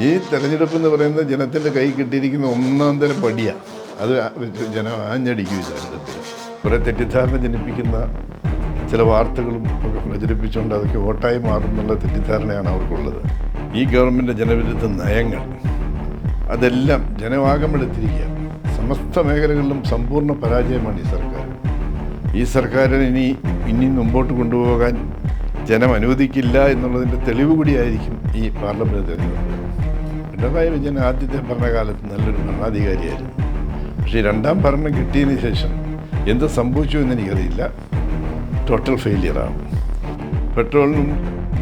ഈ തെരഞ്ഞെടുപ്പ് എന്ന് പറയുന്നത് ജനത്തിന്റെ കൈ കിട്ടിയിരിക്കുന്ന ഒന്നാം തരം പടിയാണ് അത് ജനം ആഞ്ഞടിക്കും ഈ തെരഞ്ഞെടുപ്പിൽ. കുറെ തെറ്റിദ്ധാരണ ജനിപ്പിക്കുന്ന ചില വാർത്തകളും ഒക്കെ പ്രചരിപ്പിച്ചുകൊണ്ട് അതൊക്കെ വോട്ടായി മാറുന്നുള്ള തെറ്റിദ്ധാരണയാണ് അവർക്കുള്ളത്. ഈ ഗവൺമെന്റ് ജനവിരുദ്ധ നയങ്ങൾ അതെല്ലാം ജനവാഗമെടുത്തിരിക്കുക സമസ്ത മേഖലകളിലും സമ്പൂർണ പരാജയമാണ് ഈ സർക്കാർ. ഈ സർക്കാരിന് ഇനി ഇനി മുമ്പോട്ട് കൊണ്ടുപോകാൻ ജനം അനുവദിക്കില്ല എന്നുള്ളതിന്റെ തെളിവ് കൂടിയായിരിക്കും ഈ പാർലമെന്റ് തെരഞ്ഞെടുപ്പ്. പിണറായി വിജയൻ ആദ്യത്തെ ഭരണകാലത്ത് നല്ലൊരു ഭരണാധികാരിയായിരുന്നു. പക്ഷേ രണ്ടാം ഭരണം കിട്ടിയതിന് ശേഷം എന്ത് സംഭവിച്ചു എന്ന് എനിക്കറിയില്ല ടോട്ടൽ ഫെയിലിയറാണ് പെട്രോളിനും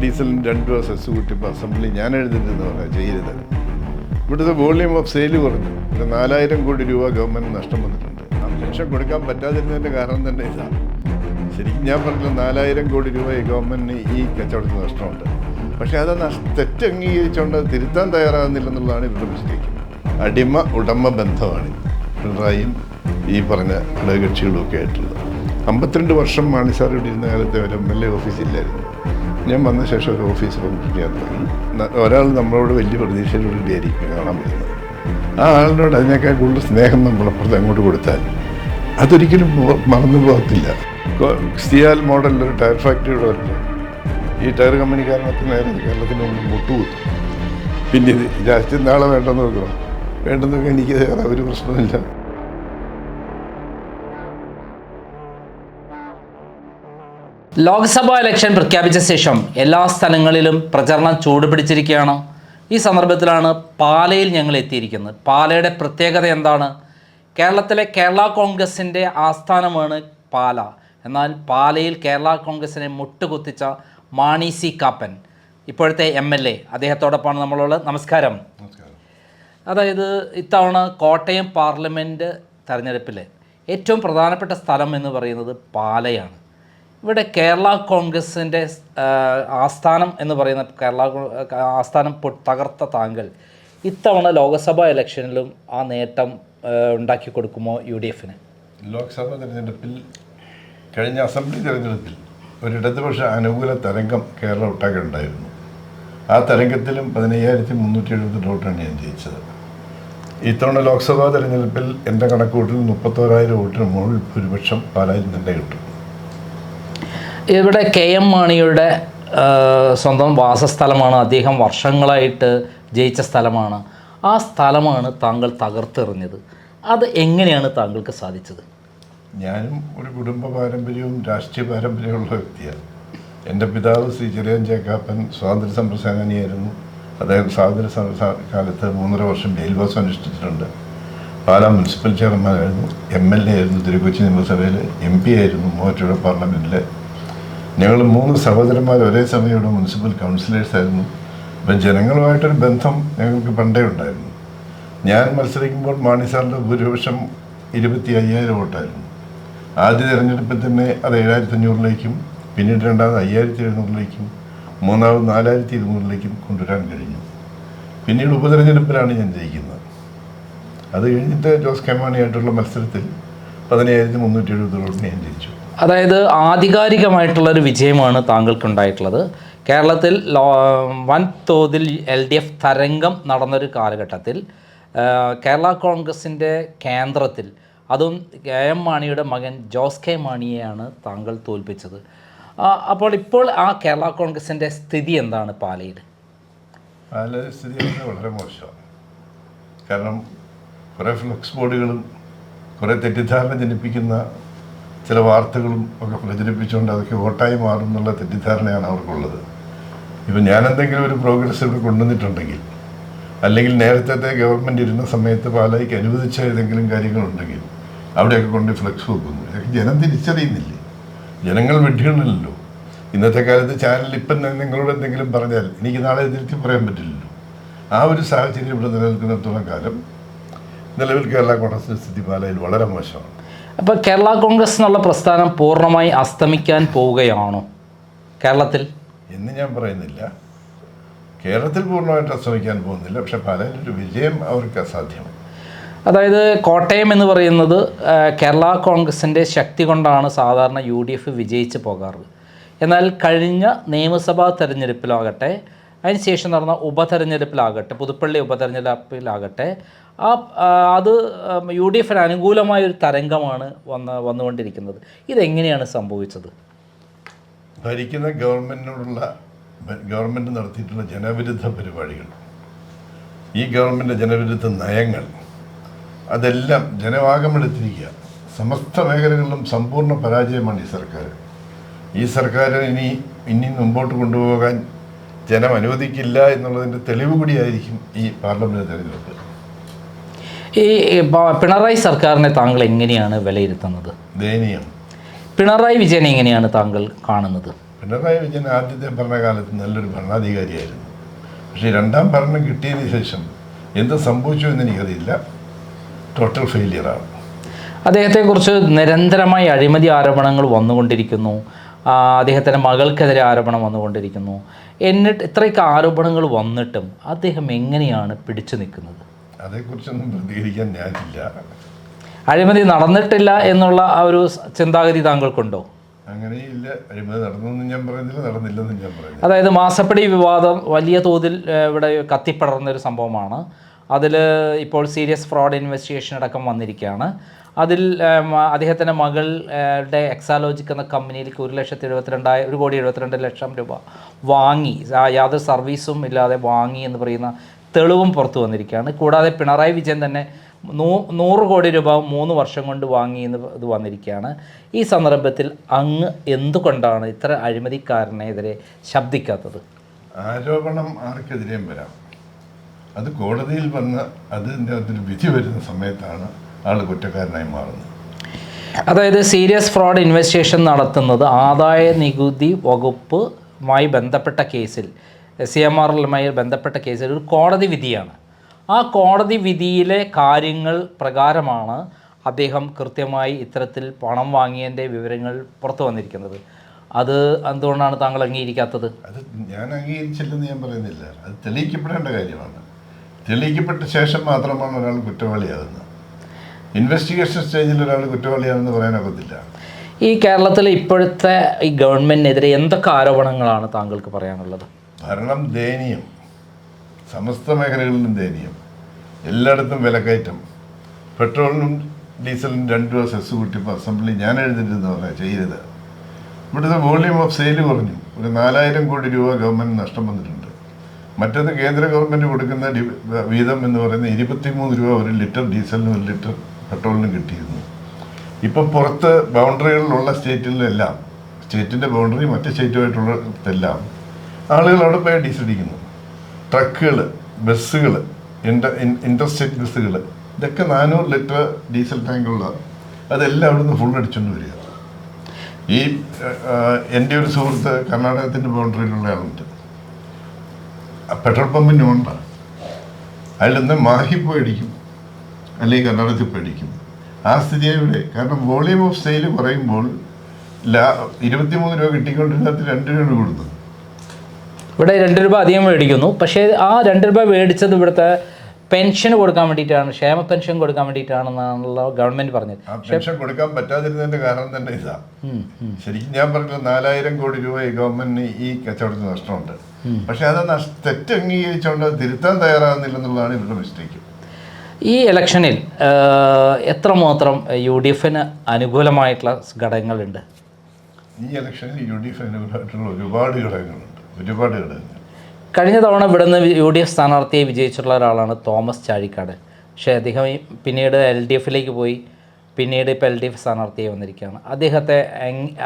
ഡീസലിനും രണ്ട് രൂപ സെസ് കൂട്ടിയപ്പോൾ അസംബ്ലി ഞാൻ എഴുതിട്ടെന്ന് പറഞ്ഞാൽ ചെയ്യരുത്. ഇവിടുത്തെ വോള്യൂം ഓഫ് സെയിൽ കുറഞ്ഞു. ഒരു നാലായിരം കോടി രൂപ ഗവൺമെന്റ് നഷ്ടം വന്നിട്ടുണ്ട്. നാല് ലക്ഷം കൊടുക്കാൻ പറ്റാതിരുന്നതിന്റെ കാരണം തന്നെ ഇതാണ്. ശരിക്കും ഞാൻ പറഞ്ഞില്ല നാലായിരം കോടി രൂപ ഈ ഗവൺമെന്റിന് ഈ കച്ചവടത്തിന് നഷ്ടമുണ്ട്. പക്ഷേ അത് തെറ്റ് അംഗീകരിച്ചുകൊണ്ട് തിരുത്താൻ തയ്യാറാകുന്നില്ലെന്നുള്ളതാണ് ഇവരുടെ മിസ്റ്റേക്ക് അടിമ ഉടമ ബന്ധമാണ് പിണറായിയും ഈ പറഞ്ഞ ഘടകകക്ഷികളും ഒക്കെ ആയിട്ടുള്ളത്. അമ്പത്തിരണ്ട് വർഷം മാണി സാർ ഇവിടെ ഇരുന്ന കാലത്ത് ഒരു എം എൽ എ ഓഫീസില്ലായിരുന്നു ഞാൻ വന്ന ശേഷം ഒരു ഓഫീസ് തുടങ്ങി ഒരാൾ നമ്മളോട് വലിയ പ്രതീക്ഷയിലൂടെ ആയിരിക്കും കാണാൻ പറ്റുന്നത് ആ ആളിനോട് അതിനേക്കാൾ കൂടുതൽ സ്നേഹം നമ്മളപ്പുറത്ത് അങ്ങോട്ട് കൊടുത്താൽ അതൊരിക്കലും മറന്നു പോകത്തില്ല. സിയാൽ മോഡലിൽ ഒരു ടയർ ഫാക്ടറിയുടെ വരണം ഈ ടയർ കമ്പനിക്കാരനൊക്കെ നേരം കേരളത്തിന് മുന്നിൽ മുട്ടുകുത്തും. പിന്നെ ഇത് രാഷ്ട്രീയം നാളെ വേണ്ടെന്ന് നോക്കണം വേണ്ടെന്നൊക്കെ എനിക്ക് വേറെ ഒരു പ്രശ്നമില്ല ലോക്സഭാ ഇലക്ഷൻ പ്രഖ്യാപിച്ച ശേഷം എല്ലാ സ്ഥലങ്ങളിലും പ്രചരണം ചൂടുപിടിച്ചിരിക്കുകയാണ്. ഈ സന്ദർഭത്തിലാണ് പാലയിൽ ഞങ്ങൾ എത്തിയിരിക്കുന്നത്. പാലയുടെ പ്രത്യേകത എന്താണ്? കേരളത്തിലെ കേരള കോൺഗ്രസിന്റെ ആസ്ഥാനമാണ് പാല. എന്നാൽ പാലയിൽ കേരള കോൺഗ്രസിനെ മുട്ടുകുത്തിച്ച മാണി സി കാപ്പൻ ഇപ്പോഴത്തെ എം എൽ എ അദ്ദേഹത്തോടൊപ്പമാണ് നമ്മളുള്ളത്. നമസ്കാരം. അതായത് ഇത്തവണ കോട്ടയം പാർലമെന്റ് തെരഞ്ഞെടുപ്പിൽ ഏറ്റവും പ്രധാനപ്പെട്ട സ്ഥലം എന്ന് പറയുന്നത് പാലയാണ്. ഇവിടെ കേരള കോൺഗ്രസിന്റെ ആസ്ഥാനം എന്ന് പറയുന്ന കേരള ആസ്ഥാനം തകർത്ത താങ്കൾ ഇത്തവണ ലോക്സഭാ ഇലക്ഷനിലും ആ നേട്ടം ഉണ്ടാക്കി കൊടുക്കുമോ യു ഡി എഫിന്? ലോക്സഭാ തെരഞ്ഞെടുപ്പിൽ കഴിഞ്ഞ അസംബ്ലി തെരഞ്ഞെടുപ്പിൽ ഒരു ഇടതുപക്ഷ അനുകൂല തരംഗം കേരളം ഒട്ടാകെ ഉണ്ടായിരുന്നു ആ തരംഗത്തിലും പതിനയ്യായിരത്തി മുന്നൂറ്റി എഴുപത്തി വോട്ടാണ് ഞാൻ ജയിച്ചത്. ഇത്തവണ ലോക്സഭാ തെരഞ്ഞെടുപ്പിൽ എന്റെ കണക്കുകൂട്ടിൽ മുപ്പത്തോരായിരം വോട്ടിന് മുകളിൽ ഭൂരിപക്ഷം പാലായിൽ തന്നെ കിട്ടും. ഇവിടെ കെ എം മാണിയുടെ സ്വന്തം വാസസ്ഥലമാണ്. അദ്ദേഹം വർഷങ്ങളായിട്ട് ജയിച്ച സ്ഥലമാണ്. ആ സ്ഥലമാണ് താങ്കൾ തകർത്തെറിഞ്ഞത്. അത് എങ്ങനെയാണ് താങ്കൾക്ക് സാധിച്ചത്? ഞാനും ഒരു കുടുംബ പാരമ്പര്യവും രാഷ്ട്രീയ പാരമ്പര്യമുള്ള വ്യക്തിയാണ്. എന്റെ പിതാവ് ശ്രീ ചെറിയൻ ചേക്കാപ്പൻ സ്വാതന്ത്ര്യ സമരസേനാനിയായിരുന്നു. അദ്ദേഹം സ്വാതന്ത്ര്യ സമര കാലത്ത് മൂന്നര വർഷം ജയിൽവാസം അനുഷ്ഠിച്ചിട്ടുണ്ട്. പാലാ മുനിസിപ്പൽ ചെയർമാനായിരുന്നു. എം എൽ എ ആയിരുന്നു തിരുക്കൊച്ചി നിയമസഭയിൽ എം പി ആയിരുന്നു മൂവാറ്റുപുഴ പാർലമെന്റിൽ ഞങ്ങൾ മൂന്ന് സഹോദരന്മാർ ഒരേ സമയം ഇവിടെ മുനിസിപ്പൽ കൗൺസിലേഴ്സ് ആയിരുന്നു. അപ്പം ജനങ്ങളുമായിട്ടൊരു ബന്ധം ഞങ്ങൾക്ക് പണ്ടേ ഉണ്ടായിരുന്നു. ഞാൻ മത്സരിക്കുമ്പോൾ മാണി സാറിന്റെ ഭൂരിപക്ഷം ഇരുപത്തി അയ്യായിരം വോട്ടായിരുന്നു. ആദ്യ തെരഞ്ഞെടുപ്പിൽ തന്നെ അത് ഏഴായിരത്തി അഞ്ഞൂറിലേക്കും പിന്നീട് രണ്ടാമത് അയ്യായിരത്തി എഴുന്നൂറിലേക്കും മൂന്നാമത് നാലായിരത്തി ഇരുന്നൂറിലേക്കും കൊണ്ടുവരാൻ കഴിഞ്ഞു. പിന്നീട് ഉപതെരഞ്ഞെടുപ്പിലാണ് ഞാൻ ജയിക്കുന്നത്. അത് കഴിഞ്ഞിട്ട് ജോസ് കെ മാണിയായിട്ടുള്ള മത്സരത്തിൽ പതിനയ്യായിരത്തി മുന്നൂറ്റി എഴുപത് ഞാൻ ജയിച്ചു. അതായത് ആധികാരികമായിട്ടുള്ള ഒരു വിജയമാണ് താങ്കൾക്കുണ്ടായിട്ടുള്ളത്. കേരളത്തിൽ ലോ വൻ തോതിൽ എൽ ഡി എഫ് തരംഗം നടന്നൊരു കാലഘട്ടത്തിൽ കേരള കോൺഗ്രസിന്റെ കേന്ദ്രത്തിൽ അതും കെ എം മാണിയുടെ മകൻ ജോസ് കെ മാണിയെയാണ് താങ്കൾ തോൽപ്പിച്ചത്. അപ്പോൾ ഇപ്പോൾ ആ കേരള കോൺഗ്രസിന്റെ സ്ഥിതി എന്താണ് പാലയിൽ? പാലയുടെ സ്ഥിതി വളരെ മോശമാണ്. കാരണം കുറേ ഫ്ലക്സ് ബോർഡുകളും കുറേ തെറ്റിദ്ധാരണ ജനിപ്പിക്കുന്ന ചില വാർത്തകളും ഒക്കെ പ്രചരിപ്പിച്ചുകൊണ്ട് അതൊക്കെ വോട്ടായി മാറും എന്നുള്ള തെറ്റിദ്ധാരണയാണ് അവർക്കുള്ളത്. ഇപ്പം ഞാൻ എന്തെങ്കിലും ഒരു പ്രോഗ്രസ് ഇവിടെ കൊണ്ടുവന്നിട്ടുണ്ടെങ്കിൽ അല്ലെങ്കിൽ നേരത്തെ ഗവൺമെന്റ് ഇരുന്ന സമയത്ത് പാലായിക്ക് അനുവദിച്ച ഏതെങ്കിലും കാര്യങ്ങളുണ്ടെങ്കിൽ അവിടെയൊക്കെ കൊണ്ട് ഫ്ലക്സ് വെക്കുന്നു. ഇതൊക്കെ ജനം തിരിച്ചറിയുന്നില്ലേ? ജനങ്ങൾ വെട്ടിയിടണമല്ലോ ഇന്നത്തെ കാലത്ത് ചാനൽ ഇപ്പം നിങ്ങളോട് എന്തെങ്കിലും പറഞ്ഞാൽ എനിക്ക് നാളെ തിരുത്തി പറയാൻ പറ്റില്ലല്ലോ. ആ ഒരു സാഹചര്യം ഇവിടെ നിലനിൽക്കുന്നിടത്തോളം കാലം നിലവിൽ കേരള കോൺഗ്രസിന്റെ സ്ഥിതി പാലയിൽ വളരെ മോശമാണ്. അപ്പോൾ കേരള കോൺഗ്രസ് എന്നുള്ള പ്രസ്ഥാനം പൂർണമായി അസ്തമിക്കാൻ പോവുകയാണോ കേരളത്തിൽ? എന്ന് ഞാൻ പറയുന്നില്ല. കേരളത്തിൽ പൂർണമായിട്ട് അസ്തമിക്കാൻ പോകുന്നില്ല. പക്ഷെ പാലയിൽ ഒരു വിജയം അവർക്ക് അസാധ്യമാണ്. അതായത് കോട്ടയം എന്ന് പറയുന്നത് കേരള കോൺഗ്രസിന്റെ ശക്തി കൊണ്ടാണ് സാധാരണ യു ഡി എഫ് വിജയിച്ച് പോകാറ്. എന്നാൽ കഴിഞ്ഞ നിയമസഭാ തെരഞ്ഞെടുപ്പിലാകട്ടെ അതിനുശേഷം നടന്ന ഉപതെരഞ്ഞെടുപ്പിലാകട്ടെ പുതുപ്പള്ളി ഉപതെരഞ്ഞെടുപ്പിലാകട്ടെ ആ അത് യു ഡി എഫിന് അനുകൂലമായ ഒരു തരംഗമാണ് വന്ന് വന്നുകൊണ്ടിരിക്കുന്നത്. ഇതെങ്ങനെയാണ് സംഭവിച്ചത്? ഭരിക്കുന്ന ഗവൺമെന്റിനോടുള്ള ഗവൺമെന്റ് നടത്തിയിട്ടുള്ള ജനവിരുദ്ധ പരിപാടികൾ. ഈ ഗവൺമെന്റ് ജനവിരുദ്ധ നയങ്ങൾ അതെല്ലാം ജനവാഗമെടുത്തിരിക്കുക സമസ്ത മേഖലകളിലും സമ്പൂർണ പരാജയമാണ് ഈ സർക്കാർ. ഈ സർക്കാർ ഇനി ഇനി മുമ്പോട്ട് കൊണ്ടുപോകാൻ ജനം അനുവദിക്കില്ല എന്നുള്ളതിന്റെ തെളിവ് കൂടിയായിരിക്കും ഈ പാർലമെന്റ് തെരഞ്ഞെടുപ്പ്. ഈ പിണറായി സർക്കാരിനെ താങ്കൾ എങ്ങനെയാണ് വിലയിരുത്തുന്നത്? ദയനീയം. പിണറായി വിജയനെ എങ്ങനെയാണ് താങ്കൾ കാണുന്നത്? പിണറായി വിജയൻ ആദ്യത്തെ ഭരണകാലത്ത് നല്ലൊരു ഭരണാധികാരിയായിരുന്നു. പക്ഷേ രണ്ടാം ഭരണം കിട്ടിയതിന് ശേഷം എന്ത് സംഭവിച്ചു എന്ന് എനിക്കറിയില്ല. ടോട്ടൽ ഫെയിലിയറാണ് അദ്ദേഹത്തെക്കുറിച്ച് നിരന്തരമായി അഴിമതി ആരോപണങ്ങൾ വന്നുകൊണ്ടിരിക്കുന്നു. അദ്ദേഹത്തിന്റെ മകൾക്കെതിരെ ആരോപണം വന്നുകൊണ്ടിരിക്കുന്നു. എന്നിട്ട് ഇത്രയൊക്കെ ആരോപണങ്ങൾ വന്നിട്ടും അദ്ദേഹം എങ്ങനെയാണ് പിടിച്ചു നിൽക്കുന്നത്? അതേക്കുറിച്ചൊന്നും പ്രതികരിക്കാൻ ഞാനില്ല. അഴിമതി നടന്നിട്ടില്ല എന്നുള്ള ആ ഒരു ചിന്താഗതി താങ്കൾക്കുണ്ടോ? അങ്ങനെയില്ല. അഴിമതി നടന്നെന്ന് ഞാൻ പറയുന്നില്ല നടന്നില്ലെന്ന് ഞാൻ പറയുന്നില്ല. അതായത് മാസപ്പടി വിവാദം വലിയ തോതിൽ ഇവിടെ കത്തിപ്പടർന്ന ഒരു സംഭവമാണ്. അതിൽ ഇപ്പോൾ സീരിയസ് ഫ്രോഡ് ഇൻവെസ്റ്റിഗേഷൻ അടക്കം വന്നിരിക്കുകയാണ്. അതിൽ അദ്ദേഹത്തിന്റെ മകളുടെ എക്സാലോജിക് എന്ന കമ്പനിയിലേക്ക് ഒരു ലക്ഷത്തി എഴുപത്തിരണ്ടായിരം ഒരു കോടി എഴുപത്തിരണ്ട് ലക്ഷം രൂപ വാങ്ങി. യാതൊരു സർവീസും ഇല്ലാതെ വാങ്ങി എന്ന് പറയുന്ന തെളിവും പുറത്തു വന്നിരിക്കുകയാണ്. കൂടാതെ പിണറായി വിജയൻ തന്നെ നൂ നൂറ് കോടി രൂപ മൂന്ന് വർഷം കൊണ്ട് വാങ്ങി എന്ന് ഇത് വന്നിരിക്കുകയാണ്. ഈ സന്ദർഭത്തിൽ അങ്ങ് എന്തുകൊണ്ടാണ് ഇത്ര അഴിമതിക്കാരനെതിരെ ശബ്ദിക്കാത്തത്? ആരോപണം ആർക്കെതിരെയും വരാം. അത് കോടതിയിൽ വന്ന അതിന്റെ അകത്തൊരു വിധി വരുന്ന സമയത്താണ് ആൾ കുറ്റക്കാരനായി മാറുന്നത്. അതായത് സീരിയസ് ഫ്രോഡ് ഇൻവെസ്റ്റിഗേഷൻ നടത്തുന്നത് ആദായ നികുതി വകുപ്പുമായി ബന്ധപ്പെട്ട കേസിൽ സി എം ആർ എല്ലുമായി ബന്ധപ്പെട്ട കേസിൽ ഒരു കോടതി വിധിയാണ്. ആ കോടതി വിധിയിലെ കാര്യങ്ങൾ പ്രകാരമാണ് അദ്ദേഹം കൃത്യമായി ഇത്തരത്തിൽ പണം വാങ്ങിയതിന്റെ വിവരങ്ങൾ പുറത്തു വന്നിരിക്കുന്നത്. അത് എന്തുകൊണ്ടാണ് താങ്കൾ അംഗീകരിക്കാത്തത്? അത് ഞാൻ അംഗീകരിച്ചില്ലെന്ന് ഞാൻ പറയുന്നില്ല. അത് തെളിയിക്കപ്പെടേണ്ട കാര്യമാണ്. തെളിയിക്കപ്പെട്ട ശേഷം മാത്രമാണ് ഒരാൾ കുറ്റവാളിയാകുന്നത്. ഇൻവെസ്റ്റിഗേഷൻ സ്റ്റേജിൽ ഒരാൾ കുറ്റവാളിയാണെന്ന് പറയാനൊക്കത്തില്ല ഈ കേരളത്തിലെ ഇപ്പോഴത്തെ ഈ ഗവൺമെന്റിനെതിരെ എന്തൊക്കെ ആരോപണങ്ങളാണ് താങ്കൾക്ക് പറയാനുള്ളത്? ഭരണം ദയനീയം. സമസ്ത മേഖലകളിലും ദയനീയം. എല്ലായിടത്തും വിലക്കയറ്റം. പെട്രോളിനും ഡീസലിനും രണ്ടു രൂപ സെസ് കൂട്ടിയപ്പോൾ അസംബ്ലി ഞാൻ എഴുതിട്ടെന്ന് പറഞ്ഞാൽ ചെയ്യരുത്. ഇവിടുത്തെ വോള്യൂം ഓഫ് സെയിൽ കുറഞ്ഞു. ഒരു നാലായിരം കോടി രൂപ ഗവൺമെന്റ് നഷ്ടം വന്നിട്ടുണ്ട്. മറ്റത് കേന്ദ്ര ഗവൺമെന്റ് കൊടുക്കുന്ന വീതം എന്ന് പറയുന്നത് ഇരുപത്തിമൂന്ന് രൂപ ഒരു ലിറ്റർ ഡീസലിനും ഒരു ലിറ്റർ പെട്രോളിനും കിട്ടിയിരുന്നു. ഇപ്പം പുറത്ത് ബൗണ്ടറികളിലുള്ള സ്റ്റേറ്റിലെല്ലാം സ്റ്റേറ്റിന്റെ ബൗണ്ടറി മറ്റ് സ്റ്റേറ്റുമായിട്ടുള്ളതെല്ലാം ആളുകൾ അവിടെ പോയി ഡീസലടിക്കുന്നു ട്രക്കുകൾ ബസ്സുകൾ ഇന്റർ ഇന്റർസ്റ്റേറ്റ് ബസ്സുകൾ ഇതൊക്കെ നാനൂറ് ലിറ്റർ ഡീസൽ ടാങ്കുള്ള അതെല്ലാം അവിടെ നിന്ന് ഫുൾ അടിച്ചുകൊണ്ട് വരിക ഈ എന്റെ ഒരു സുഹൃത്ത് കർണാടകത്തിന്റെ ബൗണ്ടറിയിലുള്ള ആളുണ്ട്. പെട്രോൾ പമ്പിന് ഉണ്ട് അതിലൊന്ന് മാഹി പോയടിക്കും അല്ലെങ്കിൽ കണ്ണടത്തിൽ പോയടിക്കും ആ സ്ഥിതിയാണ് കാരണം വോളിയം ഓഫ് സെയിൽ പറയുമ്പോൾ ലാ ഇരുപത്തിമൂന്ന് രൂപ കിട്ടിക്കൊണ്ടിരുന്നത് രണ്ട് രൂപ കൊടുത്തു ഇവിടെ രണ്ട് രൂപ അധികം മേടിക്കുന്നു. പക്ഷേ ആ രണ്ട് രൂപ മേടിച്ചത് ഇവിടുത്തെ പെൻഷൻ കൊടുക്കാൻ വേണ്ടിയിട്ടാണ് ക്ഷേമ പെൻഷൻ കൊടുക്കാൻ വേണ്ടിയിട്ടാണെന്നാണല്ലോ ഗവൺമെന്റ് പറഞ്ഞത്. പെൻഷൻ കൊടുക്കാൻ പറ്റാതിരുന്നതിന്റെ കാരണം തന്നെ ഇതാ. ശരിക്കും ഞാൻ പറഞ്ഞത് നാലായിരം കോടി രൂപ ഈ ഗവൺമെന്റിന് ഈ കച്ചവടത്തിന് നഷ്ടമുണ്ട്. പക്ഷെ അത് തെറ്റ് അംഗീകരിച്ചുകൊണ്ട് തിരുത്താൻ തയ്യാറാകുന്നില്ലെന്നുള്ളതാണ് ഇവരുടെ മിസ്റ്റേക്ക് ഈ ഇലക്ഷനിൽ എത്ര എത്രമാത്രം യു ഡി എഫിന് അനുകൂലമായിട്ടുള്ള ഘടകങ്ങളുണ്ട്? ഈ ഇലക്ഷനിൽ യു ഡി എഫ് അനുകൂലമായിട്ടുള്ള ഒരുപാട് ഘടകങ്ങളുണ്ട്. ഒരുപാട് ഘടകങ്ങൾ. കഴിഞ്ഞ തവണ ഇവിടുന്ന് യു ഡി എഫ് സ്ഥാനാർത്ഥിയെ വിജയിച്ചിട്ടുള്ള ഒരാളാണ് തോമസ് ചാഴിക്കാട്. പക്ഷേ അദ്ദേഹം പിന്നീട് എൽ ഡി എഫിലേക്ക് പോയി പിന്നീട് ഇപ്പോൾ എൽ ഡി എഫ് സ്ഥാനാർത്ഥിയായി വന്നിരിക്കുകയാണ്. അദ്ദേഹത്തെ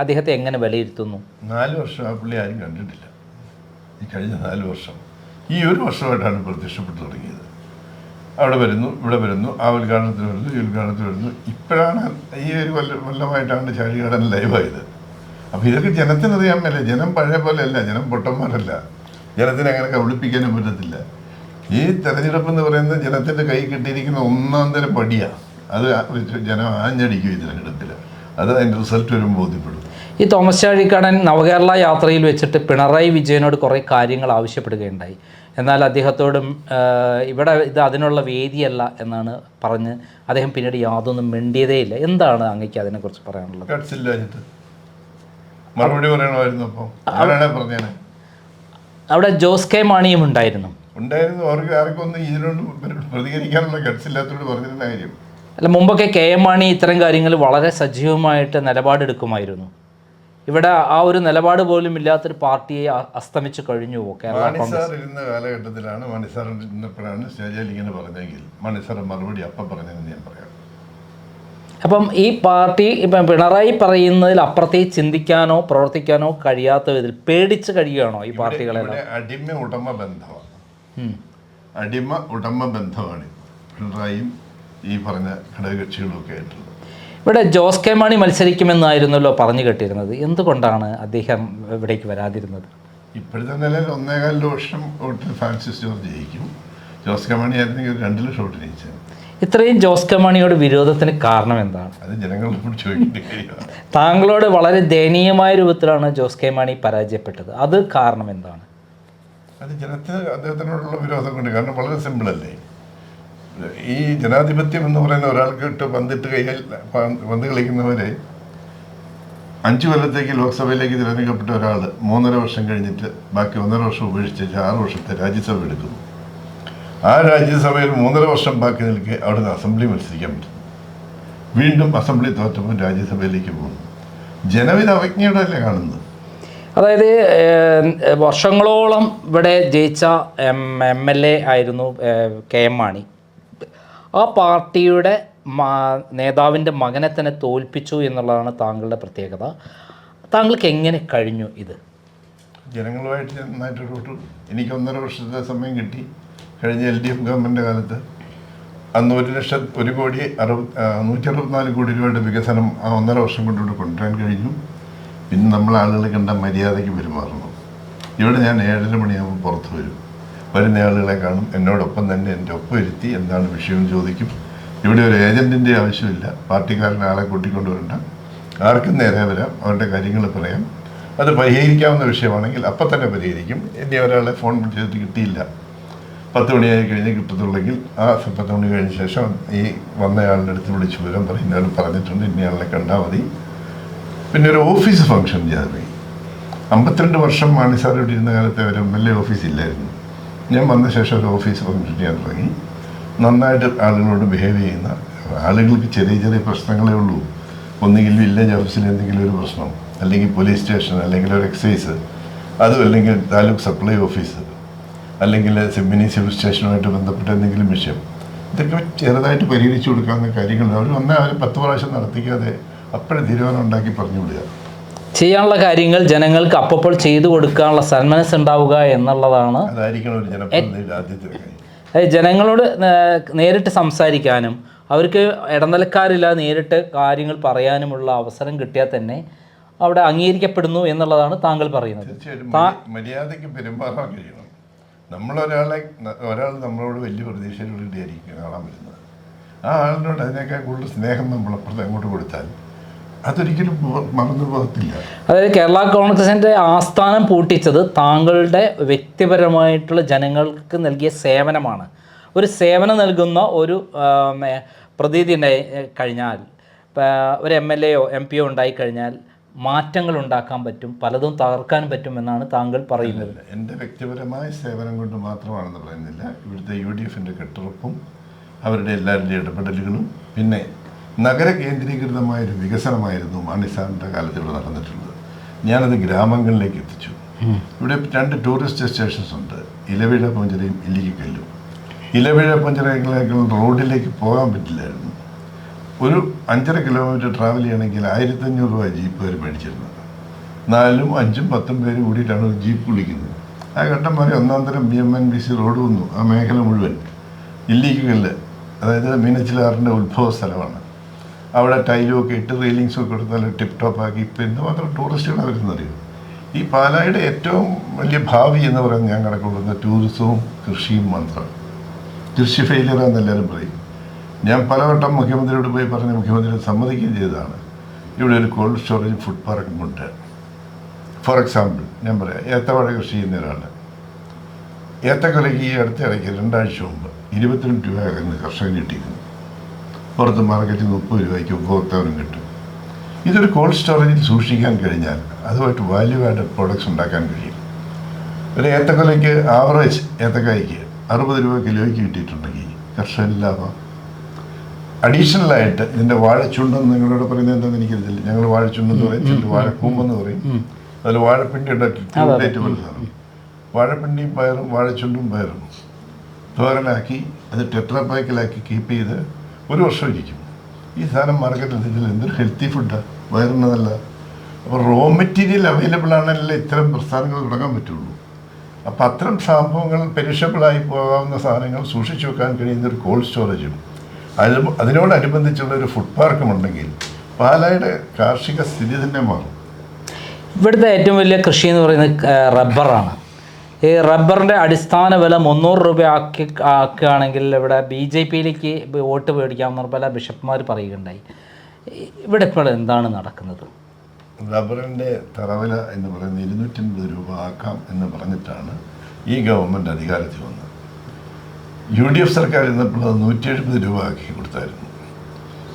അദ്ദേഹത്തെ എങ്ങനെ വിലയിരുത്തുന്നു? നാല് വർഷം ആ പുള്ളി ആരും കണ്ടിട്ടില്ല. ഈ കഴിഞ്ഞ നാല് വർഷം. ഈ ഒരു വർഷമായിട്ടാണ് പ്രത്യക്ഷപ്പെട്ടു തുടങ്ങിയത്. അവിടെ വരുന്നു ഇവിടെ വരുന്നു ആ ഉദ്ഘാടനത്തിന് വരുന്നു ഈ ഉദ്ഘാടനത്തിന് വരുന്നു. ഇപ്പോഴാണ് ഈ ഒരു കൊല്ല കൊല്ലമായിട്ടാണ് ചാഴികാടൻ ലൈവായത് അപ്പോൾ ഇതൊക്കെ ജനത്തിനറിയാൻ മേലെ ജനം പഴയ പോലെയല്ല ജനം പൊട്ടന്മാരല്ല. ജനത്തിനെ അങ്ങനെ കബളിപ്പിക്കാനും പറ്റത്തില്ല. ഈ തെരഞ്ഞെടുപ്പ് എന്ന് പറയുന്നത് ജനത്തിന്റെ കൈ കിട്ടിയിരിക്കുന്ന ഒന്നാം തരം പടിയാണ് അത് ജനം ആഞ്ഞടിക്കും ഈ തെരഞ്ഞെടുപ്പിൽ അത് അതിന്റെ റിസൾട്ട് വരുമ്പോൾ ബോധ്യപ്പെടും. ഈ തോമസ് ചാഴിക്കാടൻ നവകേരള യാത്രയിൽ വെച്ചിട്ട് പിണറായി വിജയനോട് കുറേ കാര്യങ്ങൾ ആവശ്യപ്പെടുകയുണ്ടായി. എന്നാൽ അദ്ദേഹത്തോടും ഇവിടെ ഇത് അതിനുള്ള വേദിയല്ല എന്നാണ് പറഞ്ഞ് അദ്ദേഹം പിന്നീട് യാതൊന്നും മിണ്ടിയതേയില്ല എന്താണ് അങ്ങേക്ക് അതിനെക്കുറിച്ച് പറയാനുള്ളത്? മറുപടി പറയണമായിരുന്നു അപ്പോൾ അവിടെ ജോസ് കെ മാണിയും ഉണ്ടായിരുന്നു. ഉണ്ടായിരുന്നു. അവർക്ക് ആർക്കും ഒന്നും ഇതിനോട് പ്രതികരിക്കാനുള്ള ഗഡ്സില്ലാത്തോട് പറഞ്ഞിരുന്ന കാര്യം. അല്ല മുമ്പൊക്കെ കെ എം മാണി ഇത്തരം കാര്യങ്ങൾ വളരെ സജീവമായിട്ട് നിലപാടെടുക്കുമായിരുന്നു. ഇവിടെ ആ ഒരു നിലപാട് പോലും ഇല്ലാത്തൊരു പാർട്ടിയെ അസ്തമിച്ചു കഴിഞ്ഞു കേരള കോൺഗ്രസ്. ഇരുന്ന കാലഘട്ടത്തിലാണ് മാണി സാർ ഇരുന്നപ്പോഴാണ് സ്റ്റേജിൽ ഇങ്ങനെ പറഞ്ഞെങ്കിൽ മാണി സാർ മറുപടി അപ്പം പറഞ്ഞതെന്ന് ഞാൻ പറയാം. അപ്പം ഈ പാർട്ടി ഇപ്പം പിണറായി പറയുന്നതിൽ അപ്പുറത്തേക്ക് ചിന്തിക്കാനോ പ്രവർത്തിക്കാനോ കഴിയാത്ത വിധത്തിൽ പേടിച്ച് കഴിയുകയാണോ ഈ പാർട്ടികളെ അടിമ ഉടമ ബന്ധമാണ്. അടിമ ഉടമ ബന്ധമാണ് പിണറായിയും ഈ പറഞ്ഞ ഘടകകക്ഷികളും ഒക്കെ ആയിട്ടുള്ളത്. ഇവിടെ ജോസ് കെ മാണി മത്സരിക്കുമെന്നായിരുന്നല്ലോ പറഞ്ഞു കേട്ടിരുന്നത്. എന്തുകൊണ്ടാണ് അദ്ദേഹം ഇവിടേക്ക് വരാതിരുന്നത്? ഇപ്പോഴത്തെ നിലയിൽ ഒന്നേകാൽ ലക്ഷം വോട്ടിൽ ഫ്രാൻസിസ് ജോർജ് ജയിക്കും. ജോസ് കെ മാണി ആയിരുന്നെങ്കിൽ രണ്ട് ലക്ഷം വോട്ട് ജയിച്ചത് ഇത്രയും ജോസ് കെ മാണിയോട് വിരോധത്തിന് കാരണം എന്താണ്? താങ്കളോട് വളരെ ദയനീയമായ രൂപത്തിലാണ് ജോസ് കെ മാണി പരാജയപ്പെട്ടത്. അത് കാരണം എന്താണ്? അത് ജനത്തിന് അദ്ദേഹത്തിനോടുള്ള വിരോധം കൊണ്ട് കാരണം വളരെ സിമ്പിൾ അല്ലേ? ഈ ജനാധിപത്യം എന്ന് പറയുന്ന ഒരാൾക്ക് ഇട്ട് പന്തിട്ട് കൈകൾ പന്ത് കളിക്കുന്നവരെ അഞ്ചു കൊല്ലത്തേക്ക് ലോക്സഭയിലേക്ക് തിരഞ്ഞെടുക്കപ്പെട്ട ഒരാൾ മൂന്നര വർഷം കഴിഞ്ഞിട്ട് ബാക്കി ഒന്നര വർഷം ഉപേക്ഷിച്ച് ആറ് വർഷത്തെ രാജ്യസഭ എടുക്കുന്നു. ആ രാജ്യസഭയിൽ മൂന്നര വർഷം ബാക്കി നിൽക്കെ അവിടുന്ന് അസംബ്ലി മത്സരിക്കാൻ പറ്റും. വീണ്ടും അസംബ്ലി തോറ്റപ്പോൾ രാജ്യസഭയിലേക്ക് പോകുന്നു. ജനവിധ അവജ്ഞയുടെ അല്ലേ കാണുന്നത്? അതായത് വർഷങ്ങളോളം ഇവിടെ ജയിച്ച എം എം എൽ എ ആയിരുന്നു കെ എം മാണി. ആ പാർട്ടിയുടെ നേതാവിന്റെ മകനെ തന്നെ തോൽപ്പിച്ചു എന്നുള്ളതാണ് താങ്കളുടെ പ്രത്യേകത. താങ്കൾക്ക് എങ്ങനെ കഴിഞ്ഞു ഇത്? ജനങ്ങളുമായിട്ട് നന്നായിട്ട് എനിക്ക് ഒന്നര വർഷത്തെ സമയം കിട്ടി. കഴിഞ്ഞ എൽ ഡി എഫ് ഗവൺമെന്റ് കാലത്ത് അന്ന് ഒരു ലക്ഷം ഒരു കോടി അറുപ നൂറ്റി അറുപത്തിനാല് കോടി രൂപയുടെ വികസനം ആ ഒന്നര വർഷം കൊണ്ടുകൂടെ കൊണ്ടുവരാൻ കഴിഞ്ഞു. പിന്നെ നമ്മൾ ആളുകൾ കണ്ട മര്യാദയ്ക്ക് പെരുമാറണം. ഇവിടെ ഞാൻ ഏഴര മണിയാകുമ്പോൾ പുറത്ത് വരും. വരുന്ന ആളുകളെ കാണും. എന്നോടൊപ്പം തന്നെ എന്റെ ഒപ്പം ഇരുത്തി എന്താണ് വിഷയം ചോദിക്കും. ഇവിടെ ഒരു ഏജന്റിന്റെ ആവശ്യമില്ല. പാർട്ടിക്കാരനെ ആളെ കൂട്ടിക്കൊണ്ട് വരണ്ട. ആർക്കും നേരെ വരാം. അവരുടെ കാര്യങ്ങൾ പറയാം. അത് പരിഹരിക്കാവുന്ന വിഷയമാണെങ്കിൽ അപ്പം തന്നെ പരിഹരിക്കും. ഇനി ഒരാളെ ഫോൺ ചെയ്തിട്ട് കിട്ടിയില്ല. പത്ത് മണിയായി കഴിഞ്ഞ് കിട്ടത്തുള്ളെങ്കിൽ ആ പത്ത് മണി കഴിഞ്ഞ ശേഷം ഈ വന്നയാളുടെ അടുത്ത് വിളിച്ച് വിവരം പറയും ഇന്നയാൾ പറഞ്ഞിട്ടുണ്ട് ഇന്നയാളെ കണ്ടാൽ മതി. പിന്നെ ഒരു ഓഫീസ് ഫംഗ്ഷൻ തുടങ്ങി അമ്പത്തിരണ്ട് വർഷം മാണി സാർ ഇവിടെ ഇരുന്ന കാലത്തെ ഒരു എം എൽ എ ഓഫീസ് ഇല്ലായിരുന്നു. ഞാൻ വന്ന ശേഷം ഒരു ഓഫീസ് ഫംഗ്ഷൻ ചെയ്യാൻ തുടങ്ങി. നന്നായിട്ട് ആളുകളോട് ബിഹേവ് ചെയ്യുന്ന ആളുകൾക്ക് ചെറിയ ചെറിയ പ്രശ്നങ്ങളേ ഉള്ളൂ. ഒന്നുകിൽ വില്ലേജ് ഓഫീസിൽ എന്തെങ്കിലും ഒരു പ്രശ്നം അല്ലെങ്കിൽ പോലീസ് സ്റ്റേഷൻ അല്ലെങ്കിൽ ഒരു എക്സൈസ് അതും അല്ലെങ്കിൽ താലൂക്ക് സപ്ലൈ ഓഫീസ് അല്ലെങ്കിൽ സെമിനി സിവിൽ സ്റ്റേഷനുമായിട്ട് ബന്ധപ്പെട്ട എന്തെങ്കിലും വിഷയം. ഇതൊക്കെ ചെറുതായിട്ട് പരിഹരിച്ചു കൊടുക്കാവുന്ന കാര്യങ്ങൾ അവർ ഒന്നേ അവർ പത്ത് പ്രാവശ്യം നടത്തിക്കാതെ അപ്പോഴേ തീരുമാനം ഉണ്ടാക്കി പറഞ്ഞു വിടുക. ചെയ്യാനുള്ള കാര്യങ്ങൾ ജനങ്ങൾക്ക് അപ്പോൾ ചെയ്തു കൊടുക്കാനുള്ള സന്മനസ് ഉണ്ടാവുക എന്നുള്ളതാണ് ജനങ്ങളോട് നേരിട്ട് സംസാരിക്കാനും അവർക്ക് ഇടനിലക്കാരില്ലാതെ നേരിട്ട് കാര്യങ്ങൾ പറയാനുമുള്ള അവസരം കിട്ടിയാൽ തന്നെ അവിടെ അംഗീകരിക്കപ്പെടുന്നു എന്നുള്ളതാണ് താങ്കൾ പറയുന്നത്. മര്യാദയ്ക്ക് പെരുമാറാൻ കഴിയണം. നമ്മളൊരാളെ ഒരാൾ നമ്മളോട് വലിയ പ്രതീക്ഷയിലൂടെ ആയിരിക്കും കാണാൻ വരുന്നത്. ആ ആളിനോട് അതിനേക്കാൾ കൂടുതൽ സ്നേഹം നമ്മൾ അപ്പുറത്ത് അങ്ങോട്ട് കൊടുത്താൽ അതായത് കേരള കോൺഗ്രസിന്റെ ആസ്ഥാനം പൂട്ടിച്ചത് താങ്കളുടെ വ്യക്തിപരമായിട്ടുള്ള ജനങ്ങൾക്ക് നൽകിയ സേവനമാണ്. ഒരു സേവനം നൽകുന്ന ഒരു പ്രതീതി ഉണ്ടായി കഴിഞ്ഞാൽ ഒരു എം എൽ എയോ എം പിയോ ഉണ്ടായിക്കഴിഞ്ഞാൽ മാറ്റങ്ങൾ ഉണ്ടാക്കാൻ പറ്റും പലതും തകർക്കാൻ പറ്റും എന്നാണ് താങ്കൾ പറയുന്നത്. എന്റെ വ്യക്തിപരമായ സേവനം കൊണ്ട് മാത്രമാണെന്ന് പറയുന്നില്ല. ഇവിടുത്തെ യു ഡി എഫിന്റെ കെട്ടുറപ്പും അവരുടെ എല്ലാവരുടെയും ഇടപെടലുകളും പിന്നെ നഗര കേന്ദ്രീകൃതമായ ഒരു വികസനമായിരുന്നു മണിസാറിന്റെ കാലത്ത് ഇവിടെ നടന്നിട്ടുള്ളത്. ഞാനത് ഗ്രാമങ്ങളിലേക്ക് എത്തിച്ചു. ഇവിടെ രണ്ട് ടൂറിസ്റ്റ് സ്റ്റേഷൻസ് ഉണ്ട് ഇലവിഴ പഞ്ചരയും ഇല്ലിക്കല്ലും ഇലവിഴ പഞ്ചരയിലേക്ക് റോഡിലേക്ക് പോകാൻ പറ്റില്ലായിരുന്നു. ഒരു അഞ്ചര കിലോമീറ്റർ ട്രാവൽ ചെയ്യണമെങ്കിൽ ആയിരത്തഞ്ഞൂറ് രൂപ ജീപ്പ് വരെ മേടിച്ചിരുന്നത്. നാലും അഞ്ചും പത്തും പേര് കൂടിയിട്ടാണ് ഒരു ജീപ്പ് വിളിക്കുന്നത്. ആ ഘട്ടം വരെ ഒന്നാം തരം B M N B C road വന്നു. ആ മേഖല മുഴുവൻ ഇല്ലിക്കല്ല് അതായത് മീനച്ചിലാറിന്റെ ഉത്ഭവ സ്ഥലമാണ്. അവിടെ ടൈലും ഒക്കെ ഇട്ട് റീലിങ്സും ഒക്കെ കൊടുത്താൽ ടിപ് ടോപ്പ് ആക്കി. ഇപ്പം എന്തുമാത്രം ടൂറിസ്റ്റുകളാണ് വരുന്നറിയോ ഈ പാലായുടെ ഏറ്റവും വലിയ ഭാവി എന്ന് പറയുന്നത് ഞാൻ കണക്കുള്ളത് ടൂറിസവും കൃഷിയും മാത്രമാണ്. കൃഷി ഫെയിലിയറാന്ന് എല്ലാവരും പറയും. ഞാൻ പലവട്ടം മുഖ്യമന്ത്രിയോട് പോയി പറഞ്ഞ് മുഖ്യമന്ത്രി സമ്മതിക്കുകയും ചെയ്തതാണ്. ഇവിടെ ഒരു കോൾഡ് സ്റ്റോറേജ് ഫുഡ് പാർക്കും കൊണ്ട് ഫോർ എക്സാമ്പിൾ ഞാൻ പറയാം ഏത്തവാഴ കൃഷി ചെയ്യുന്ന ഒരാൾ ഏത്തക്കൊലയ്ക്ക് ഈ അടുത്ത ഇടയ്ക്ക് രണ്ടാഴ്ച മുമ്പ് ഇരുപത്തിരണ്ട് രൂപ കർഷകൻ കിട്ടിയിരുന്നു. പുറത്ത് മാർക്കറ്റിൽ മുപ്പത് രൂപയ്ക്ക് ഉപഭോക്താവിനും കിട്ടും. ഇതൊരു കോൾഡ് സ്റ്റോറേജിൽ സൂക്ഷിക്കാൻ കഴിഞ്ഞാൽ അതുമായിട്ട് വാല്യൂ ആഡ് പ്രോഡക്ട്സ് ഉണ്ടാക്കാൻ കഴിയും. ഒരു ഏത്തക്കൊലയ്ക്ക് ആവറേജ് ഏത്തക്കായ്ക്ക് അറുപത് രൂപ കിലോയ്ക്ക് കിട്ടിയിട്ടുണ്ടെങ്കിൽ കർഷകൻ ലാഭം. അഡീഷണലായിട്ട് ഇതിന്റെ വാഴച്ചുണ്ടെന്ന് നിങ്ങളോട് പറയുന്നത് എന്താണെന്ന് എനിക്കറിയില്ല ഞങ്ങൾ വാഴച്ചുണ്ടെന്ന് പറയും ചില വാഴക്കൂമ്പെന്ന് പറയും. അതിൽ വാഴപ്പിണ്ടിയുടെ സാധനം. വാഴപ്പിണ്ടിയും പയറും വാഴച്ചുണ്ടും പയറും. തോരനാക്കി അത് ടെട്രാപാക്കിലാക്കി കീപ്പ് ചെയ്ത് ഒരു വർഷം ഇരിക്കും. ഈ സാധനം മാർക്കറ്റിൽ ഇതിൽ എന്തൊരു ഹെൽത്തി ഫുഡാണ് വയറുന്നതല്ല അപ്പോൾ റോ മെറ്റീരിയൽ അവൈലബിൾ ആണെങ്കിലേ ഇത്തരം പ്രസ്ഥാനങ്ങൾ തുടങ്ങാൻ പറ്റുള്ളൂ. അപ്പോൾ അത്തരം സംഭവങ്ങൾ പെരിഷബിളായി പോകാവുന്ന സാധനങ്ങൾ സൂക്ഷിച്ചു വെക്കാൻ കഴിയുന്ന ഒരു കോൾഡ് സ്റ്റോറേജും അത് അതിനോടനുബന്ധിച്ചുള്ള ഒരു ഫുഡ് പാർക്കും ഉണ്ടെങ്കിൽ പാലായുടെ കാർഷിക സ്ഥിതി തന്നെ മാറും. ഇവിടുത്തെ ഏറ്റവും വലിയ കൃഷി എന്ന് പറയുന്നത് റബ്ബറാണ് ഈ റബ്ബറിന്റെ അടിസ്ഥാന വില മുന്നൂറ് രൂപ ആക്കി ആക്കുകയാണെങ്കിൽ ഇവിടെ ബി ജെ പിയിലേക്ക് വോട്ട് മേടിക്കാമെന്ന് പല ബിഷപ്പ്മാർ പറയുകയുണ്ടായി. ഇവിടെ ഇപ്പോൾ എന്താണ് നടക്കുന്നത്? റബ്ബറിന്റെ തറവില എന്ന് പറയുന്നത് ഇരുന്നൂറ്റൻപത് രൂപ ആക്കാം എന്ന് പറഞ്ഞിട്ടാണ് ഈ ഗവൺമെന്റ് അധികാരത്തിൽ വന്നത്. യു ഡി എഫ് സർക്കാർ ഇന്നപ്പോൾ അത് നൂറ്റി എഴുപത് രൂപ ആക്കി കൊടുത്തായിരുന്നു.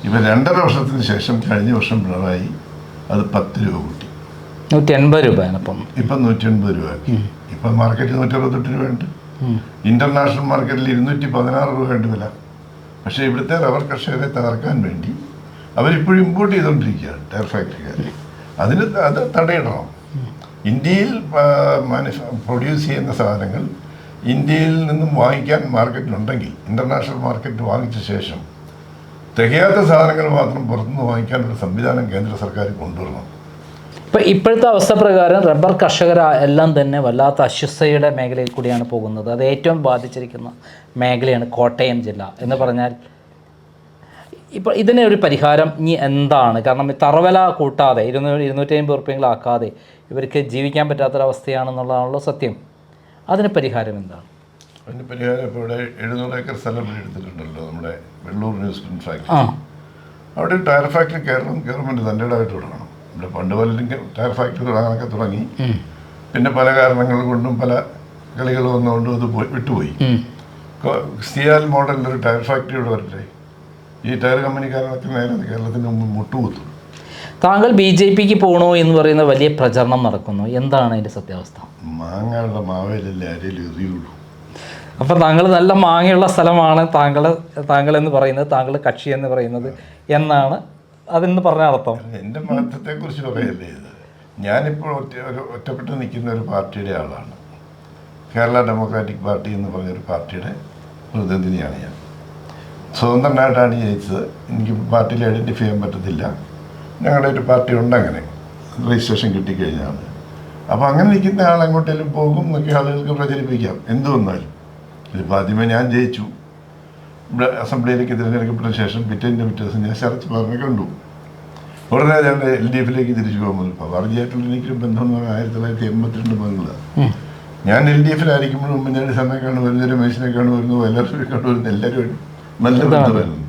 ഇപ്പം രണ്ടര വർഷത്തിന് ശേഷം കഴിഞ്ഞ വർഷം പിണറായി അത് പത്ത് രൂപ കൂട്ടി. നൂറ്റി എൺപത് രൂപയാണ് ഇപ്പം ഇപ്പം നൂറ്റി എൺപത് രൂപ ആക്കി. ഇപ്പം മാർക്കറ്റിൽ നൂറ്റി അറുപത്തെട്ട് രൂപയുണ്ട് ഇന്റർനാഷണൽ മാർക്കറ്റിൽ ഇരുന്നൂറ്റി പതിനാറ് രൂപയുണ്ട് വില. പക്ഷേ ഇവിടുത്തെ റബ്ബർ കർഷകരെ തകർക്കാൻ വേണ്ടി അവരിപ്പോഴും ഇമ്പോർട്ട് ചെയ്തുകൊണ്ടിരിക്കുകയാണ് ടയർ ഫാക്ടറിക്കാർ അതിന് അത് തടയിടണം. ഇന്ത്യയിൽ പ്രൊഡ്യൂസ് ചെയ്യുന്ന സാധനങ്ങൾ ഇന്ത്യയിൽ നിന്നും വാങ്ങിക്കാൻ മാർക്കറ്റിലുണ്ടെങ്കിൽ ഇന്റർനാഷണൽ മാർക്കറ്റ് വാങ്ങിച്ച ശേഷം തികയാത്ത സാധനങ്ങൾ മാത്രം പുറത്തുനിന്ന് വാങ്ങിക്കാൻ ഒരു സംവിധാനം കേന്ദ്ര സർക്കാർ കൊണ്ടുവരണം. ഇപ്പം ഇപ്പോഴത്തെ അവസ്ഥ പ്രകാരം റബ്ബർ കർഷകർ എല്ലാം തന്നെ വല്ലാത്ത അസ്വസ്ഥയുടെ മേഖലയിൽ കൂടിയാണ് പോകുന്നത്. അത് ഏറ്റവും ബാധിച്ചിരിക്കുന്ന മേഖലയാണ് കോട്ടയം ജില്ല എന്ന് പറഞ്ഞാൽ ഇപ്പോൾ ഇതിന് ഒരു പരിഹാരം ഇനി എന്താണ്? കാരണം തറവല കൂട്ടാതെ ഇരുന്നൂറ്റി ഇരുന്നൂറ്റി അമ്പത് റുപ്യങ്ങളാക്കാതെ ഇവർക്ക് ജീവിക്കാൻ പറ്റാത്തൊരവസ്ഥയാണെന്നുള്ളതാണല്ലോ സത്യം. അതിന് പരിഹാരം എന്താണ്? അതിന് പരിഹാരം ഇപ്പോൾ ഇവിടെ എഴുന്നൂറ് ഏക്കർ സ്ഥലം എടുത്തിട്ടുണ്ടല്ലോ നമ്മുടെ വെള്ളൂർ ന്യൂസ് ഫാക്ടറി. അവിടെ ടയർ ഫാക്ടറി കേരളം ഗവൺമെന്റ് തന്റെ ഇടമായിട്ട് തുടങ്ങണം. നമ്മുടെ പണ്ട് പലരും ടയർ ഫാക്ടറി തുടങ്ങാനൊക്കെ തുടങ്ങി. പിന്നെ പല കാരണങ്ങൾ കൊണ്ടും പല കളികൾ വന്നുകൊണ്ടും അത് പോയി വിട്ടുപോയി. സിയാൽ മോഡലിൽ ഒരു ടയർ ഫാക്ടറി ഇവിടെ വരട്ടെ. ഈ ടയർ കമ്പനിക്കാരനൊക്കെ നേരെ കേരളത്തിന് മുമ്പ് മുട്ടുകുത്തും. താങ്കൾ ബി ജെ പിക്ക് പോകണോ എന്ന് പറയുന്ന വലിയ പ്രചരണം നടക്കുന്നു. എന്താണ് അതിന്റെ സത്യാവസ്ഥ? മാങ്ങയുടെ മാവേലല്ലേ ആരെയും എറിയുള്ളൂ. അപ്പം താങ്കൾ നല്ല മാങ്ങയുള്ള സ്ഥലമാണ് താങ്കൾ താങ്കൾ എന്ന് പറയുന്നത് താങ്കൾ കക്ഷി എന്ന് പറയുന്നത് എന്നാണ് അതെന്ന് പറഞ്ഞ അർത്ഥം? എന്റെ മഹത്വത്തെക്കുറിച്ച് പറയല്ലേ ഇത്? ഞാനിപ്പോൾ ഒറ്റ ഒരു ഒറ്റപ്പെട്ട് നിൽക്കുന്ന ഒരു പാർട്ടിയുടെ ആളാണ്. കേരള ഡെമോക്രാറ്റിക് പാർട്ടി എന്ന് പറഞ്ഞൊരു പാർട്ടിയുടെ പ്രതിനിധിയാണ് ഞാൻ. സ്വതന്ത്രനായിട്ടാണ് ജയിച്ചത് എനിക്ക് പാർട്ടിയിൽ ഐഡന്റിഫൈ ചെയ്യാൻ പറ്റത്തില്ല. ഞങ്ങളുടെ ഒരു പാർട്ടി ഉണ്ട് അങ്ങനെ രജിസ്ട്രേഷൻ കിട്ടിക്കഴിഞ്ഞാൽ. അപ്പോൾ അങ്ങനെ നിൽക്കുന്ന ആൾ എങ്ങോട്ടേലും പോകും എന്നൊക്കെ ആളുകൾക്ക് പ്രചരിപ്പിക്കാം. എന്തു വന്നാലും ഇതിപ്പോൾ ആദ്യമേ ഞാൻ ജയിച്ചു. അസംബ്ലിയിലേക്ക് തിരഞ്ഞെടുക്കപ്പെട്ട ശേഷം പിറ്റേന്റെ പിറ്റേ ദിവസം ഞാൻ ശരത് പവാറിനെ കണ്ടു. ഉടനെ ഞാൻ എൽ ഡി എഫിലേക്ക് തിരിച്ചു പോകുമ്പോൾ പവാർജിയായിട്ടുള്ള എനിക്കൊരു ബന്ധം എന്ന് പറഞ്ഞാൽ ആയിരത്തി തൊള്ളായിരത്തി എൺപത്തിരണ്ട് മുതലുള്ള ഞാൻ എൽ ഡി എഫിലായിരിക്കുമ്പോഴും ഉമ്മൻചാണ്ടി സാറിനെ കാണും വരുന്നത് രമേശിനെ കാണുമായിരുന്നു വരുന്നു എല്ലാവരും കാണുമായിരുന്നു വരുന്നു എല്ലാവരും നല്ല ബന്ധമായിരുന്നു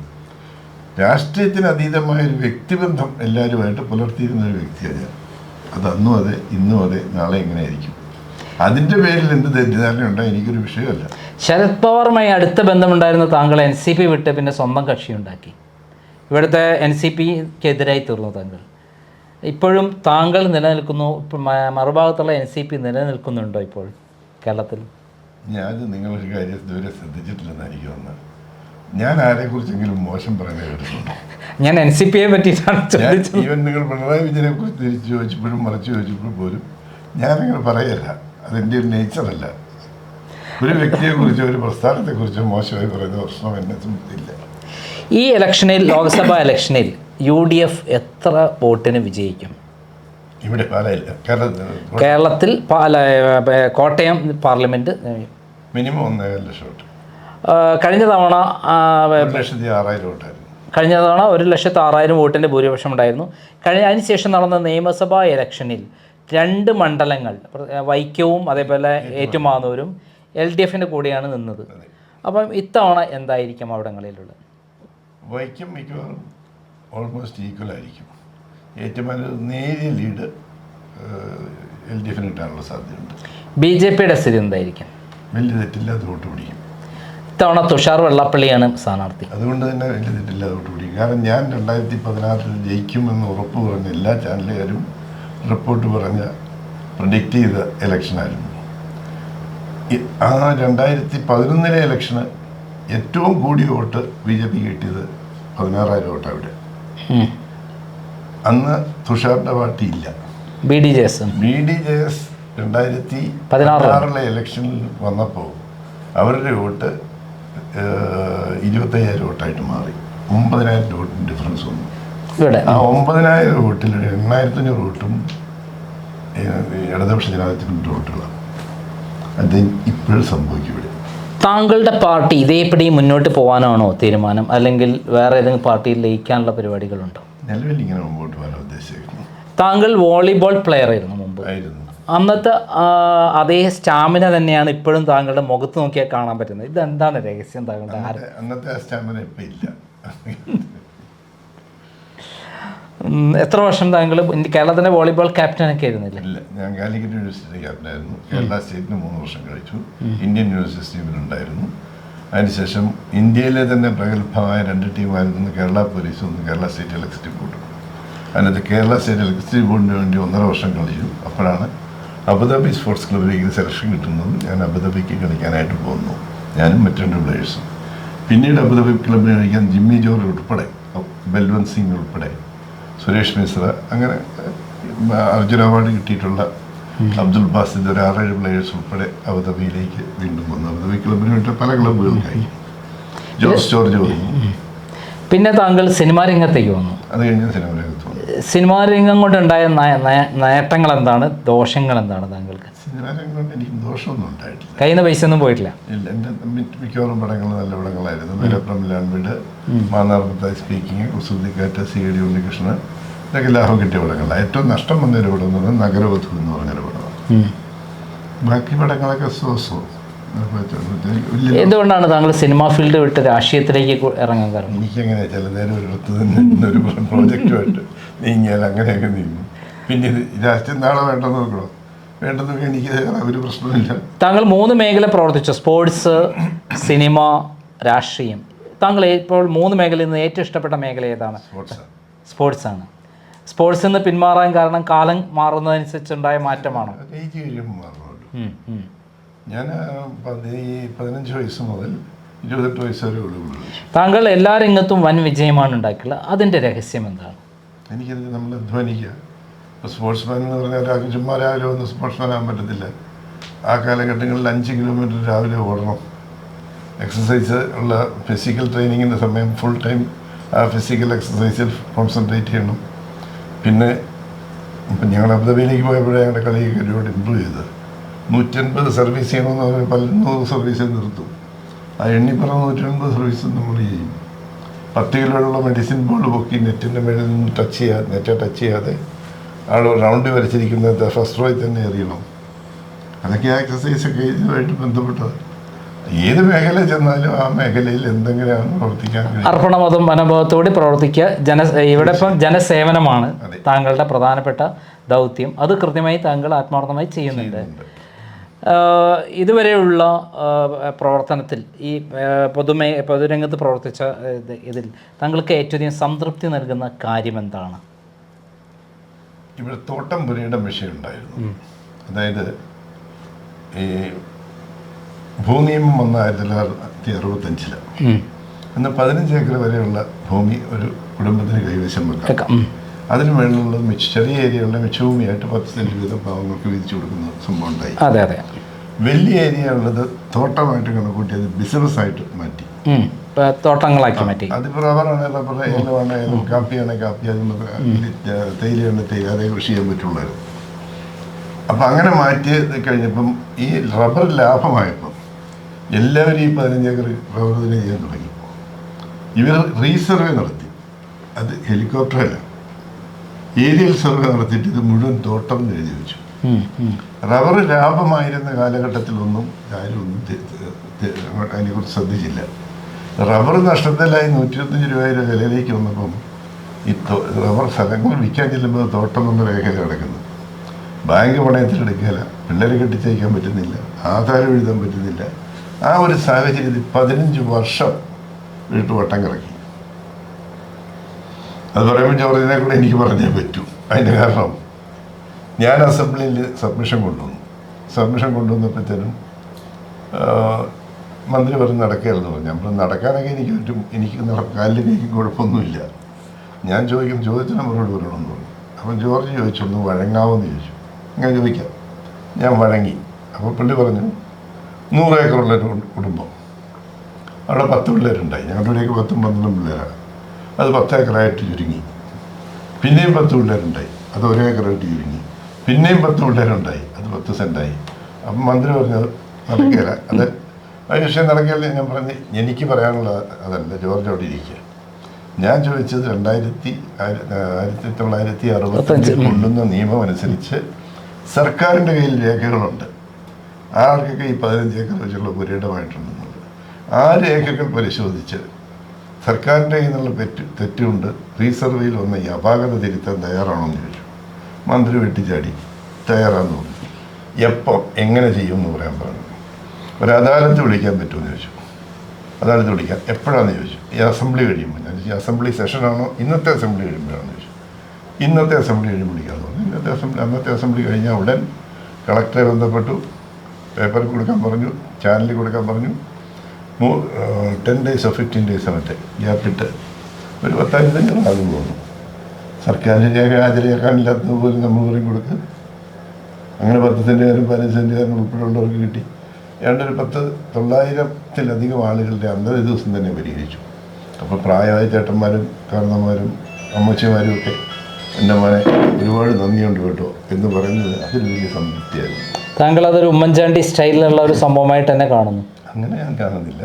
രാഷ്ട്രീയത്തിന് അതീതമായ ഒരു വ്യക്തിബന്ധം എല്ലാവരുമായിട്ട് പുലർത്തിയിരുന്ന ഒരു വ്യക്തിയാണ് ഞാൻ. അത് അന്നും അതെ ഇന്നും അതെ നാളെ എങ്ങനെയായിരിക്കും? അതിന്റെ പേരിൽ എന്ത് തെറ്റിദ്ധാരണ ഉണ്ടായി? എനിക്കൊരു വിഷയമല്ല. ശരത് പവാറുമായി അടുത്ത ബന്ധമുണ്ടായിരുന്ന താങ്കൾ എൻ സി പി വിട്ട് പിന്നെ സ്വന്തം കക്ഷി ഉണ്ടാക്കി. ഇവിടുത്തെ എൻ സി പിക്കെതിരായി തീർന്നു താങ്കൾ. ഇപ്പോഴും താങ്കൾ നിലനിൽക്കുന്നു മറുഭാഗത്തുള്ള എൻ സി പി നിലനിൽക്കുന്നുണ്ടോ ഇപ്പോൾ കേരളത്തിൽ? ഞാൻ നിങ്ങളൊരു കാര്യം ഇതുവരെ ശ്രദ്ധിച്ചിട്ടില്ലെന്ന് എനിക്ക് തോന്നുന്നത് ഞാൻ ആരെക്കുറിച്ചെങ്കിലും മോശം പറയുന്നത് കേട്ടിട്ടുണ്ടോ? ഞാൻ എൻ സി പിയെ പറ്റിയിട്ടാണ് ചോദിച്ചത്. ഈവൻ നിങ്ങൾ പിണറായി വിജയനെ കുറിച്ച് തിരിച്ചു ചോദിച്ചപ്പോഴും മറിച്ച് ചോദിച്ചപ്പോഴും പോലും ഞാനങ്ങനെ പറയല്ല. അതെന്റെ ഒരു നേച്ചറല്ല ഒരു വ്യക്തിയെ വ്യക്തിയെക്കുറിച്ചോ ഒരു പ്രസ്ഥാനത്തെ പ്രസ്ഥാനത്തെക്കുറിച്ചോ മോശമായി പറയുന്ന പ്രശ്നം എന്നെ സംബന്ധിച്ചില്ല. ഈ ഇലക്ഷനിൽ ലോക്സഭാ ഇലക്ഷനിൽ യു ഡി എഫ് എത്ര വോട്ടിന് വിജയിക്കും? ഇവിടെ പാലയില്ല. കേരളത്തിൽ കോട്ടയം പാർലമെന്റ് മിനിമം ഒന്നേകാൽ ലക്ഷം കഴിഞ്ഞ തവണ കഴിഞ്ഞ തവണ ഒരു ലക്ഷത്തി ആറായിരം വോട്ടിന്റെ ഭൂരിപക്ഷം ഉണ്ടായിരുന്നു. കഴിഞ്ഞ അതിനുശേഷം നടന്ന നിയമസഭാ ഇലക്ഷനിൽ രണ്ട് മണ്ഡലങ്ങൾ വൈക്കവും അതേപോലെ ഏറ്റുമാനൂരും എൽ ഡി എഫിന്റെ കൂടെയാണ് നിന്നത്. അപ്പം ഇത്തവണ എന്തായിരിക്കും അവിടങ്ങളിലുള്ളത്? വൈക്കം മിക്കവാറും ഓൾമോസ്റ്റ് ഈക്വൽ ആയിരിക്കും. ഏറ്റുമാനൂർ നേരിയ ലീഡ് എൽ ഡി എഫിന് കിട്ടാനുള്ള സാധ്യതയുണ്ട്. ബി ജെ പിയുടെ സ്ഥിതി എന്തായിരിക്കും? വലിയ തെറ്റില്ലാതെ വോട്ട് പിടിക്കും. ഇത്തവണ തുഷാർ വെള്ളാപ്പള്ളിയാണ് സ്ഥാനാർത്ഥി. അതുകൊണ്ട് തന്നെ വലിയ തെറ്റില്ല പിടിക്കും കാരണം ഞാൻ രണ്ടായിരത്തി പതിനാറിൽ ജയിക്കുമെന്ന് ഉറപ്പ് പറഞ്ഞ എല്ലാ ചാനലുകാരും റിപ്പോർട്ട് പറഞ്ഞ പ്രഡിക്റ്റ് ചെയ്ത ഇലക്ഷനായിരുന്നു ആ രണ്ടായിരത്തി പതിനൊന്നിലെ ഇലക്ഷന് ഏറ്റവും കൂടിയ വോട്ട് ബി ജെ പി കിട്ടിയത് പതിനാറായിരം വോട്ട് അവിടെ. അന്ന് തുഷാറിന്റെ പാർട്ടി ഇല്ല. B D J S. B D J S രണ്ടായിരത്തി പതിനാറിലെ ഇലക്ഷനിൽ വന്നപ്പോൾ അവരുടെ വോട്ട് ഇരുപത്തയ്യായിരം വോട്ടായിട്ട് മാറി. ഒമ്പതിനായിരം വോട്ടിന് ഡിഫറൻസ് വന്നു. ആ ഒമ്പതിനായിരം വോട്ടിൽ ഒരു എണ്ണായിരത്തി അഞ്ഞൂറ് വോട്ടും ഇടതുപക്ഷ ജനാധിപത്യത്തിന്റെ വോട്ടുകളാണ്. അത് ഇപ്പോഴും സംഭവിക്കും ഇവിടെ. താങ്കളുടെ പാർട്ടി ഇതേപടി മുന്നോട്ട് പോകാനാണോ തീരുമാനം? അല്ലെങ്കിൽ വേറെ ഏതെങ്കിലും പാർട്ടിയിൽ ലയിക്കാനുള്ള പരിപാടികളുണ്ടോ? നിലവിൽ ഇങ്ങനെ മുമ്പോട്ട് പോകാൻ ഉദ്ദേശിക്കുന്നു താങ്കൾ വോളിബോൾ പ്ലെയർ ആയിരുന്നു മുമ്പ്. ആയിരുന്നു. അന്നത്തെ അതേ സ്റ്റാമിന തന്നെയാണ് ഇപ്പോഴും താങ്കളുടെ മുഖത്ത് നോക്കിയാൽ കാണാൻ പറ്റുന്നത്. ഇതെന്താണ് രഹസ്യം താങ്കളുടെ അന്നത്തെ- സ്റ്റാമിന ഇപ്പം ഇല്ല. എത്ര വർഷം താങ്കൾ കേരളത്തിന്റെ കേരളത്തിന്റെ വോളിബോൾ ക്യാപ്റ്റനൊക്കെ ആയിരുന്നില്ല? ഇല്ല ഞാൻ കാലിക്കറ്റ് യൂണിവേഴ്സിറ്റി ക്യാപ്റ്റനായിരുന്നു. കേരള സ്റ്റേറ്റിന് മൂന്ന് വർഷം കഴിച്ചു. ഇന്ത്യൻ യൂണിവേഴ്സിറ്റി ടീമിലുണ്ടായിരുന്നു. അതിനുശേഷം ഇന്ത്യയിലെ തന്നെ പ്രഗത്ഭമായ രണ്ട് ടീമായിരുന്നു കേരള പോലീസും ഒന്ന് കേരള സ്റ്റേറ്റ് ഇലക്ട്രിസിറ്റി ബോർഡും. അതിനകത്ത് കേരള സ്റ്റേറ്റ് ഇലക്ട്രിസിറ്റി ബോർഡിന് വേണ്ടി ഒന്നര വർഷം കളിച്ചു. അപ്പോഴാണ് അബുദാബി സ്പോർട്സ് ക്ലബിലേക്ക് സെലക്ഷൻ കിട്ടുന്നതും ഞാൻ അബുദാബിക്ക് കളിക്കാനായിട്ട് പോകുന്നു. ഞാനും മറ്റു രണ്ട് പ്ലേയേഴ്സും പിന്നീട് അബുദാബി ക്ലബിന് കളിക്കാൻ ജിമ്മി ജോർജ് ഉൾപ്പെടെ ബൽവന്ത് സിംഗ് ഉൾപ്പെടെ സുരേഷ് മിശ്ര അങ്ങനെ അർജുന അവാർഡ് കിട്ടിയിട്ടുള്ള അബ്ദുൽ ബാസിദ് ഒരു ആറേഴ് പ്ലേയേഴ്സ് ഉൾപ്പെടെ അബുദാബിയിലേക്ക് വീണ്ടും വന്നു. അബുദാബി ക്ലബിന് വേണ്ടി പല ക്ലബുകളിലായി ജോസ് ജോർജ് വന്നു. പിന്നെ താങ്കൾ സിനിമാ രംഗത്തേക്ക് വന്നു. അത് കഴിഞ്ഞ സിനിമ സിനിമാ രംഗം കൊണ്ടുണ്ടായ നേട്ടങ്ങൾ എന്താണ് ദോഷങ്ങൾ എന്താണ് താങ്കൾക്ക്? സിനിമ രംഗം കൊണ്ട് എനിക്ക് ദോഷമൊന്നും ഉണ്ടായിട്ടില്ല. കയ്യിൽ നിന്ന് പൈസ ഒന്നും പോയിട്ടില്ല? ഇല്ല എന്റെ മിക്കവാറും പടങ്ങൾ നല്ല പടങ്ങളായിരുന്നു. മേലപ്രമിലാൻ വീട് മാന്നാർമത്തായി speaking Kusruthikkattu C D Unnikrishnan ഇതൊക്കെ ലാഭം കിട്ടിയ പടങ്ങളാണ്. ഏറ്റവും നഷ്ടം വന്നൊരു പടം എന്ന് പറഞ്ഞാൽ നഗരവധു എന്ന് പറഞ്ഞൊരു പടമാണ്. ബാക്കി പടങ്ങളൊക്കെ സോസോ എന്തുകൊണ്ടാണ് താങ്കൾ സിനിമാ ഫീൽഡ് വിട്ട് രാഷ്ട്രീയത്തിലേക്ക് ഇറങ്ങാൻ കാരണം? എനിക്കങ്ങനെ ചില നേരം ഒരിടത്ത് തന്നെ ഒരു പ്രോജക്റ്റുമായിട്ട് നീങ്ങിയാൽ അങ്ങനെയൊക്കെ നീങ്ങും. പിന്നെ ഇത് രാഷ്ട്രീയം നാളെ വേണ്ടെന്ന് നോക്കണം? വേണ്ടെന്നൊക്കെ എനിക്ക് ഒരു പ്രശ്നമില്ല താങ്കൾ മൂന്ന് മേഖല പ്രവർത്തിച്ചു? സ്പോർട്സ് സിനിമ രാഷ്ട്രീയം. താങ്കൾ ഇപ്പോൾ മൂന്ന് മേഖലയിൽ നിന്ന് ഏറ്റവും ഇഷ്ടപ്പെട്ട മേഖല ഏതാണ്? സ്പോർട്സ്. സ്പോർട്സ് ആണ്. സ്പോർട്സിൽ നിന്ന് പിന്മാറാൻ കാരണം കാലം മാറുന്നതനുസരിച്ചുണ്ടായ മാറ്റമാണോ. ഞാൻ പതിനഞ്ച് വയസ്സ് മുതൽ ഇരുപത്തെട്ട് വയസ്സ് വരെ താങ്കൾ എല്ലാ രംഗത്തും വൻ വിജയമാണ് ഉണ്ടാക്കിയുള്ളത് അതിന്റെ രഹസ്യം എന്താണ്? എനിക്കത് നമ്മൾ അധ്വാനിക്കുക. ഇപ്പോൾ സ്പോർട്സ്മാൻ എന്ന് പറഞ്ഞാൽ ഒരാൾക്ക് ചുമ്മാ രാവിലെ ഒന്ന് സ്പോർട്സ്മാൻ ആകാൻ പറ്റത്തില്ല. ആ കാലഘട്ടങ്ങളിൽ അഞ്ച് കിലോമീറ്റർ രാവിലെ ഓടണം. എക്സസൈസ് ഉള്ള ഫിസിക്കൽ ട്രെയിനിങ്ങിന്റെ സമയം ഫുൾ ടൈം ആ ഫിസിക്കൽ എക്സസൈസിൽ കോൺസെൻട്രേറ്റ് ചെയ്യണം. പിന്നെ ഇപ്പം ഞങ്ങൾ അബുദാബിയിലേക്ക് പോയപ്പോഴേ ഞങ്ങളുടെ കളിയൊക്കെ ഒരുപാട് ഇമ്പ്രൂവ് ചെയ്തത്. നൂറ്റൻപത് സർവീസ് ചെയ്യണമെന്ന് പറഞ്ഞാൽ പതിനൂറ് സർവീസ് നിർത്തും. ആ എണ്ണിപ്പറ നൂറ്റൻപത് സർവീസ് നമ്മൾ ചെയ്യും. പത്ത് കിലോയുള്ള മെഡിസിൻ ബോൾ പൊക്കി നെറ്റിന്റെ മേളിൽ നിന്ന് ടച്ച് ചെയ്യാതെ നെറ്റ് ടച്ച് ചെയ്യാതെ ആൾ റൗണ്ട് വരച്ചിരിക്കുന്നത് ഫസ്റ്റ് റോയിൽ തന്നെ എറിയണം. അതൊക്കെ എക്സസൈസ് എക്സസൈസൊക്കെ ഇതുമായിട്ട് ബന്ധപ്പെട്ടത് ഏത് മേഖല ചെന്നാലും ആ മേഖലയിൽ എന്തെങ്കിലും പ്രവർത്തിക്കാൻ അർപ്പണമതും മനോഭാവത്തോടെ പ്രവർത്തിക്കുക. ജന ഇവിടെ ഇപ്പം ജനസേവനമാണ് താങ്കളുടെ പ്രധാനപ്പെട്ട ദൗത്യം. അത് കൃത്യമായി താങ്കൾ ആത്മാർത്ഥമായി ചെയ്യുന്നുണ്ട്. ഇതുവരെയുള്ള പ്രവർത്തനത്തിൽ ഈ പൊതുമേ പൊതുരംഗത്ത് പ്രവർത്തിച്ച ഇതിൽ താങ്കൾക്ക് ഏറ്റവും അധികം സംതൃപ്തി നൽകുന്ന കാര്യം എന്താണ്? ഇവിടെ തോട്ടം പുരയുടെ വിഷയമുണ്ടായിരുന്നു അതായത് ഈ ഭൂനിയമം വന്ന ആയിരത്തി തൊള്ളായിരത്തി അറുപത്തഞ്ചിൽ. അന്ന് പതിനഞ്ച് ഏക്കർ വരെയുള്ള ഭൂമി ഒരു കുടുംബത്തിന് കൈവശം വെക്കാം. അതിന് മേളിലുള്ള മിച്ച ചെറിയ ഏരിയയുള്ള മിച്ചഭൂമിയായിട്ട് പത്ത് സെന്റ് വീതം പാവങ്ങൾക്ക് വീതിച്ചു കൊടുക്കുന്ന സംഭവം ഉണ്ടായി. അതെ അതെ. വലിയ ഏരിയ ഉള്ളത് തോട്ടമായിട്ട് കണക്കൂട്ടി അത് ബിസിനസ്സായിട്ട് മാറ്റി. തോട്ടങ്ങളാക്കി മാറ്റി. അതിപ്പോൾ റബ്ബറാണ് റബ്ബർ ഏലമാണ് ഏലം കാപ്പിയാണ് കാപ്പി അതിന് തേയിലയാണ് തേയില അതേ കൃഷി ചെയ്യാൻ പറ്റുള്ളായിരുന്നു. അപ്പം അങ്ങനെ മാറ്റി കഴിഞ്ഞപ്പം ഈ റബ്ബർ ലാഭമായപ്പം എല്ലാവരും ഈ പതിനഞ്ച് ഏക്കർ റബ്ബർ തന്നെ ചെയ്യാൻ തുടങ്ങി. ഇവർ റീസർവേ നടത്തി. അത് ഹെലികോപ്റ്ററല്ല. ഏരിയൽ സർവേ നടത്തിയിട്ട് ഇത് മുഴുവൻ തോട്ടം എഴുതി വെച്ചു. റബ്ബർ ലാഭമായിരുന്ന കാലഘട്ടത്തിലൊന്നും ആരും അതിനെക്കുറിച്ച് ശ്രദ്ധിച്ചില്ല. റബ്ബർ നഷ്ടത്തിലായി നൂറ്റി ഇരുപത്തഞ്ച് രൂപയുടെ വിലയിലേക്ക് വന്നപ്പം ഈ റബ്ബർ സ്ഥലങ്ങൾ വിൽക്കാൻ ചെല്ലുമ്പോൾ തോട്ടം എന്ന രേഖയിൽ കിടക്കുന്നു. ബാങ്ക് പണയത്തിലെടുക്കില്ല പിള്ളേരെ കെട്ടിച്ചയക്കാൻ പറ്റുന്നില്ല ആധാരം എഴുതാൻ പറ്റുന്നില്ല. ആ ഒരു സാഹചര്യത്തിൽ പതിനഞ്ച് വർഷം വീട്ടു വട്ടം കിടക്കി. അത് പറയുമ്പോൾ ജോർജിനെ കൂടെ എനിക്ക് പറഞ്ഞേ പറ്റൂ. അതിന്റെ കാരണം ഞാൻ അസംബ്ലിയിൽ സബ്മിഷൻ കൊണ്ടുവന്നു. സബ്മിഷൻ കൊണ്ടുവന്നപ്പോഴത്തേനും മന്ത്രി പറഞ്ഞ് നടക്കുകയായിരുന്നു പറഞ്ഞു. നമ്മൾ നടക്കാനൊക്കെ എനിക്ക് പറ്റും. എനിക്ക് നട- എനിക്ക് കുഴപ്പമൊന്നുമില്ല. ഞാൻ ചോദിക്കും ചോദിച്ചിട്ട് നമ്മളോട് വരണമെന്ന് പറഞ്ഞു. അപ്പം ജോർജ് ചോദിച്ചു ഒന്ന് വഴങ്ങാമെന്ന് ചോദിച്ചു. അങ്ങനെ ചോദിക്കാം. ഞാൻ വഴങ്ങി. അപ്പോൾ പുള്ളി പറഞ്ഞു നൂറ് ഏക്കറുള്ള ഒരു കുടും- കുടുംബം. അവിടെ പത്ത് പിള്ളേരുണ്ടായി. ഞങ്ങളുടെ ഇവിടെയൊക്കെ പത്തും പന്ത്രണ്ടും പിള്ളേരാണ്. അത് പത്ത് ഏക്കറായിട്ട് ചുരുങ്ങി. പിന്നെയും പത്ത് പിള്ളേരുണ്ടായി. അത് ഒരേക്കറായിട്ട് ചുരുങ്ങി. പിന്നെയും പത്ത് പിള്ളേരുണ്ടായി. അത് പത്ത് സെന്റായി അപ്പം മന്ത്രി പറഞ്ഞത് നടക്കുകയില്ല അത് ആ വിഷയം നടക്കുകയില്ല ഞാൻ പറഞ്ഞ് എനിക്ക് പറയാനുള്ളത് അതല്ല. ജോർജ് അവിടെ ഇരിക്കുക. ഞാൻ ചോദിച്ചത് രണ്ടായിരത്തി ആയിര- ആയിരത്തി തൊള്ളായിരത്തി അറുപത്തഞ്ചിൽ കൊണ്ടുവന്ന നിയമം അനുസരിച്ച് സർക്കാരിന്റെ കയ്യിൽ രേഖകളുണ്ട്. ആർക്കൊക്കെ ഈ പതിനഞ്ച് ഏക്കർ വെച്ചുള്ള പുരയിടമായിട്ടുണ്ടെന്നുള്ളത് ആ രേഖകൾ പരിശോധിച്ച് സർക്കാരിന്റെ കയ്യിൽ നിന്നുള്ള തെറ്റ് തെറ്റുകൊണ്ട് റീസർവേയിൽ വന്ന ഈ അപാകത തിരുത്താൻ തയ്യാറാണോ എന്ന് ചോദിച്ചു. മന്ത്രി വെട്ടിച്ചാടി. തയ്യാറാന്ന് പറഞ്ഞു എപ്പം എങ്ങനെ ചെയ്യും എന്ന് പറയാൻ പറഞ്ഞു. ഒരു അദാലത്ത് വിളിക്കാൻ പറ്റുമെന്ന് ചോദിച്ചു. അദാലത്ത് വിളിക്കാൻ എപ്പോഴാണെന്ന് ചോദിച്ചു. ഈ അസംബ്ലി കഴിയുമ്പോൾ ഞാൻ ചോദിച്ചു അസംബ്ലി സെഷനാണോ? ഇന്നത്തെ അസംബ്ലി കഴിയുമ്പോഴാണെന്ന് ചോദിച്ചു. ഇന്നത്തെ അസംബ്ലി കഴിയുമ്പോൾ വിളിക്കാമെന്ന് പറഞ്ഞു. ഇന്നത്തെ അസംബ്ലി അന്നത്തെ അസംബ്ലി കഴിഞ്ഞാൽ ഉടൻ കളക്ടറെ ബന്ധപ്പെട്ടു. പേപ്പർ കൊടുക്കാൻ പറഞ്ഞു ചാനലിൽ കൊടുക്കാൻ പറഞ്ഞു. ടെൻ ഡേയ്സോ ഫിഫ്റ്റീൻ ഡേയ്സോ മറ്റേ ഗ്യാപ്പിട്ട്. ഒരു പത്തായിരത്തഞ്ഞൂറ് ആകും തോന്നുന്നു. സർക്കാരിന്റെ രേഖ ഹാജരാക്കാനില്ലാത്തത് പോലും നമ്മൾ പറയും കൊടുക്കുക അങ്ങനെ പത്ത് സെന്റുകാരും പതിനഞ്ച് സെന്റുകാരും ഉൾപ്പെടെയുള്ളവർക്ക് കിട്ടി. ഏതാണ്ട് ഒരു പത്ത് തൊള്ളായിരത്തിലധികം ആളുകളുടെ അന്തര ദിവസം തന്നെ പരിഹരിച്ചു. അപ്പോൾ പ്രായമായ ചേട്ടന്മാരും കാരണന്മാരും അമ്മച്ചിമാരും ഒക്കെ എന്റെ മോനെ ഒരുപാട് നന്ദിയുണ്ട് കേട്ടോ എന്ന് പറയുന്നത് അതൊരു വലിയ സംതൃപ്തിയായിരുന്നു. താങ്കൾ അതൊരു ഉമ്മൻചാണ്ടി സ്റ്റൈലിലുള്ള ഒരു സംഭവമായിട്ട് തന്നെ കാണുന്നു. അങ്ങനെ ഞാൻ കാണുന്നില്ല.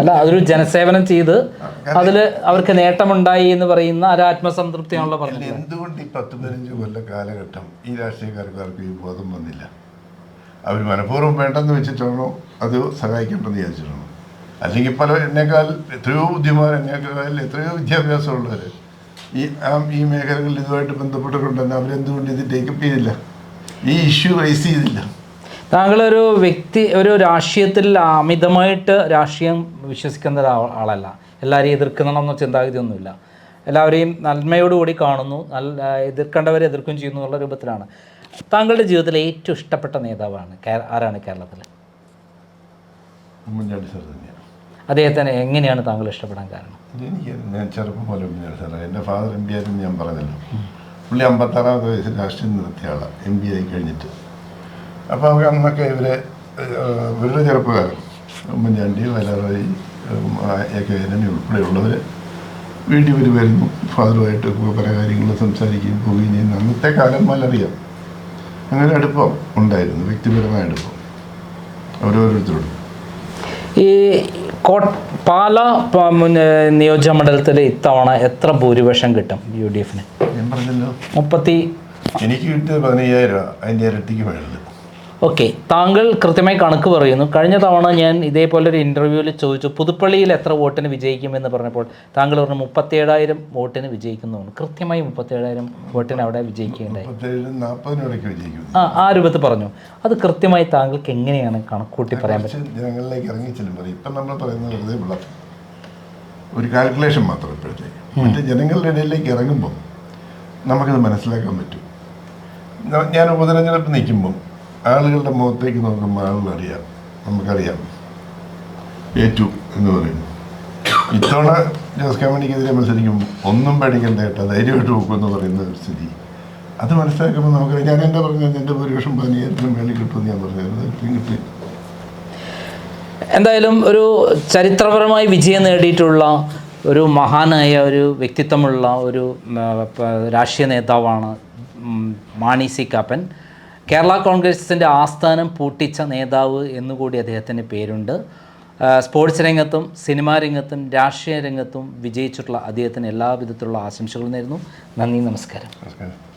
അല്ല അതൊരു ജനസേവനം ചെയ്ത് അതിൽ അവർക്ക് നേട്ടമുണ്ടായി എന്ന് പറയുന്ന ഒരു ആത്മസംതൃപ്തിയാണല്ലോ പറഞ്ഞത്. എന്തുകൊണ്ട് ഈ പത്ത് പതിനഞ്ച് കൊല്ല കാലഘട്ടം ഈ രാഷ്ട്രീയക്കാർക്ക് ആർക്കും ഈ ബോധം വന്നില്ല? അവർ മനഃപൂർവം വേണ്ടെന്ന് വെച്ചിട്ടാണോ അത് സഹായിക്കേണ്ടെന്ന് വിചാരിച്ചിട്ടാണോ? അല്ലെങ്കിൽ പല എന്നേക്കാൾ എത്രയോ ബുദ്ധിമാർ എന്നേക്കാൾ എത്രയോ വിദ്യാഭ്യാസമുള്ളവർ ഈ ആ ഈ മേഖലകളിൽ ഇതുമായിട്ട് ബന്ധപ്പെട്ടിട്ടുണ്ടെന്ന് അവരെന്തുകൊണ്ട് ഇത് ടേക്കപ്പ് ചെയ്തില്ല? ഈ ഇഷ്യൂ റൈസ് ചെയ്തില്ല? താങ്കളൊരു വ്യക്തി ഒരു രാഷ്ട്രീയത്തിൽ അമിതമായിട്ട് രാഷ്ട്രീയം വിശ്വസിക്കുന്ന ആളല്ല. എല്ലാവരെയും എതിർക്കണമെന്ന ചിന്താഗതിയൊന്നുമില്ല. എല്ലാവരെയും നന്മയോടുകൂടി കാണുന്നു നല്ല എതിർക്കേണ്ടവരെ എതിർക്കും ചെയ്യുന്നു എന്നുള്ള രൂപത്തിലാണ്. താങ്കളുടെ ജീവിതത്തിലെ ഏറ്റവും ഇഷ്ടപ്പെട്ട നേതാവാണ് ആരാണ് കേരളത്തിൽ ഉമ്മൻചാണ്ടി സാർ തന്നെയാണ് അദ്ദേഹത്തിന് എങ്ങനെയാണ് താങ്കൾ ഇഷ്ടപ്പെടാൻ കാരണം? എനിക്ക് ഞാൻ ചെറുപ്പം പോലെ ഉമ്മൻചാണ്ടി സാറാണ് എന്റെ ഫാദർ എം പി ആയിരുന്നു ഞാൻ പറഞ്ഞല്ലോ. പുള്ളി അമ്പത്താറാമത്തെ വയസ്സിൽ രാഷ്ട്രീയം നിർത്തിയ ആളാണ് എം പി ആയി കഴിഞ്ഞിട്ട്. അപ്പോൾ അന്നൊക്കെ ഇവരെ ഇവരുടെ ചെറുപ്പക്കാർ ഉമ്മൻചാണ്ടി വയലാറായി എ കെ ഉൾപ്പെടെയുള്ളവർ വീട്ടിൽ വരുമായിരുന്നു ഫാദറുമായിട്ട് പല കാര്യങ്ങൾ സംസാരിക്കുകയും പോവുകയും ചെയ്യുന്നു. അന്നത്തെ കാലം മലറിയാം അങ്ങനെ അടുപ്പം ഉണ്ടായിരുന്നു. വ്യക്തിപരമായ അടുപ്പം. ഓരോരുത്തരോടും. ഈ കോട്ട് പാല നിയോജക മണ്ഡലത്തിൽ ഇത്തവണ എത്ര ഭൂരിപക്ഷം കിട്ടും യു ഡി എഫിന്? ഞാൻ പറഞ്ഞല്ലോ. മുപ്പത്തി എനിക്ക് കിട്ടിയത് പതിനയ്യായിരം രൂപ. അതിന്റെ ഇരട്ടിക്ക് മേളിൽ ഓക്കെ താങ്കൾ കൃത്യമായി കണക്ക് പറയുന്നു. കഴിഞ്ഞ തവണ ഞാൻ ഇതേപോലെ ഒരു ഇന്റർവ്യൂവിൽ ചോദിച്ചു പുതുപ്പള്ളിയിൽ എത്ര വോട്ടിന് വിജയിക്കുമെന്ന് പറഞ്ഞപ്പോൾ താങ്കൾ പറഞ്ഞു മുപ്പത്തേഴായിരം വോട്ടിന് വിജയിക്കുന്നതാണ് കൃത്യമായി മുപ്പത്തേഴായിരം വോട്ടിന് അവിടെ വിജയിക്കുകയുണ്ടായി. മുപ്പത്തേഴിനും നാൽപ്പതിനും ഇടയ്ക്ക് വിജയിക്കും ആ ആ രൂപത്തിൽ പറഞ്ഞു. അത് കൃത്യമായി താങ്കൾക്ക് എങ്ങനെയാണ് കണക്കൂട്ടി പറയാൻ പറ്റും കുറച്ച് ജനങ്ങളിലേക്ക് ഇറങ്ങി ചെല്ലുമ്പോൾ ഇപ്പം നമ്മൾ പറയുന്നത് വെറുതെ ഒരു കാൽക്കുലേഷൻ മാത്രം ഇപ്പോഴത്തേക്ക്. മറ്റേ ജനങ്ങളുടെ ഇടയിലേക്ക് ഇറങ്ങുമ്പോൾ നമുക്കത് മനസ്സിലാക്കാൻ പറ്റും. ഞാൻ ഉപതെരഞ്ഞെടുപ്പ് നിൽക്കുമ്പം ആളുകളുടെ മുഖത്തേക്ക് നോക്കുമ്പോൾ ആളുകൾ അറിയാം നമുക്കറിയാം ഏറ്റു എന്ന് പറയുന്നു. ഇത്തവണ ജോസ് കെ മത്സരിക്കും ഒന്നും പേടിക്കണ്ട കേട്ടോ. ധൈര്യമായിട്ട് പോകുമെന്ന് പറയുന്ന ഒരു സ്ഥിതി. അത് മനസ്സിലാക്കുമ്പോൾ നമുക്ക് ഞാൻ എന്താ പറഞ്ഞത്? എന്റെ ഭൂരിപക്ഷം പതിനയ്യായിരത്തിന് മേളിൽ കിട്ടുമെന്ന് ഞാൻ പറഞ്ഞത് എന്തായാലും ഒരു ചരിത്രപരമായി വിജയം നേടിയിട്ടുള്ള ഒരു മഹാനായ ഒരു വ്യക്തിത്വമുള്ള ഒരു രാഷ്ട്രീയ നേതാവാണ് മാണി സി കാപ്പൻ. കേരള കോൺഗ്രസിന്റെ ആസ്ഥാനം പൂട്ടിച്ച നേതാവ് എന്നുകൂടി അദ്ദേഹത്തിന്റെ പേരുണ്ട്. സ്പോർട്സ് രംഗത്തും സിനിമാ രംഗത്തും രാഷ്ട്രീയ രംഗത്തും വിജയിച്ചിട്ടുള്ള അദ്ദേഹത്തിന് എല്ലാവിധത്തിലുള്ള ആശംസകളും നേരുന്നു. നന്ദി നമസ്കാരം. നമസ്കാരം.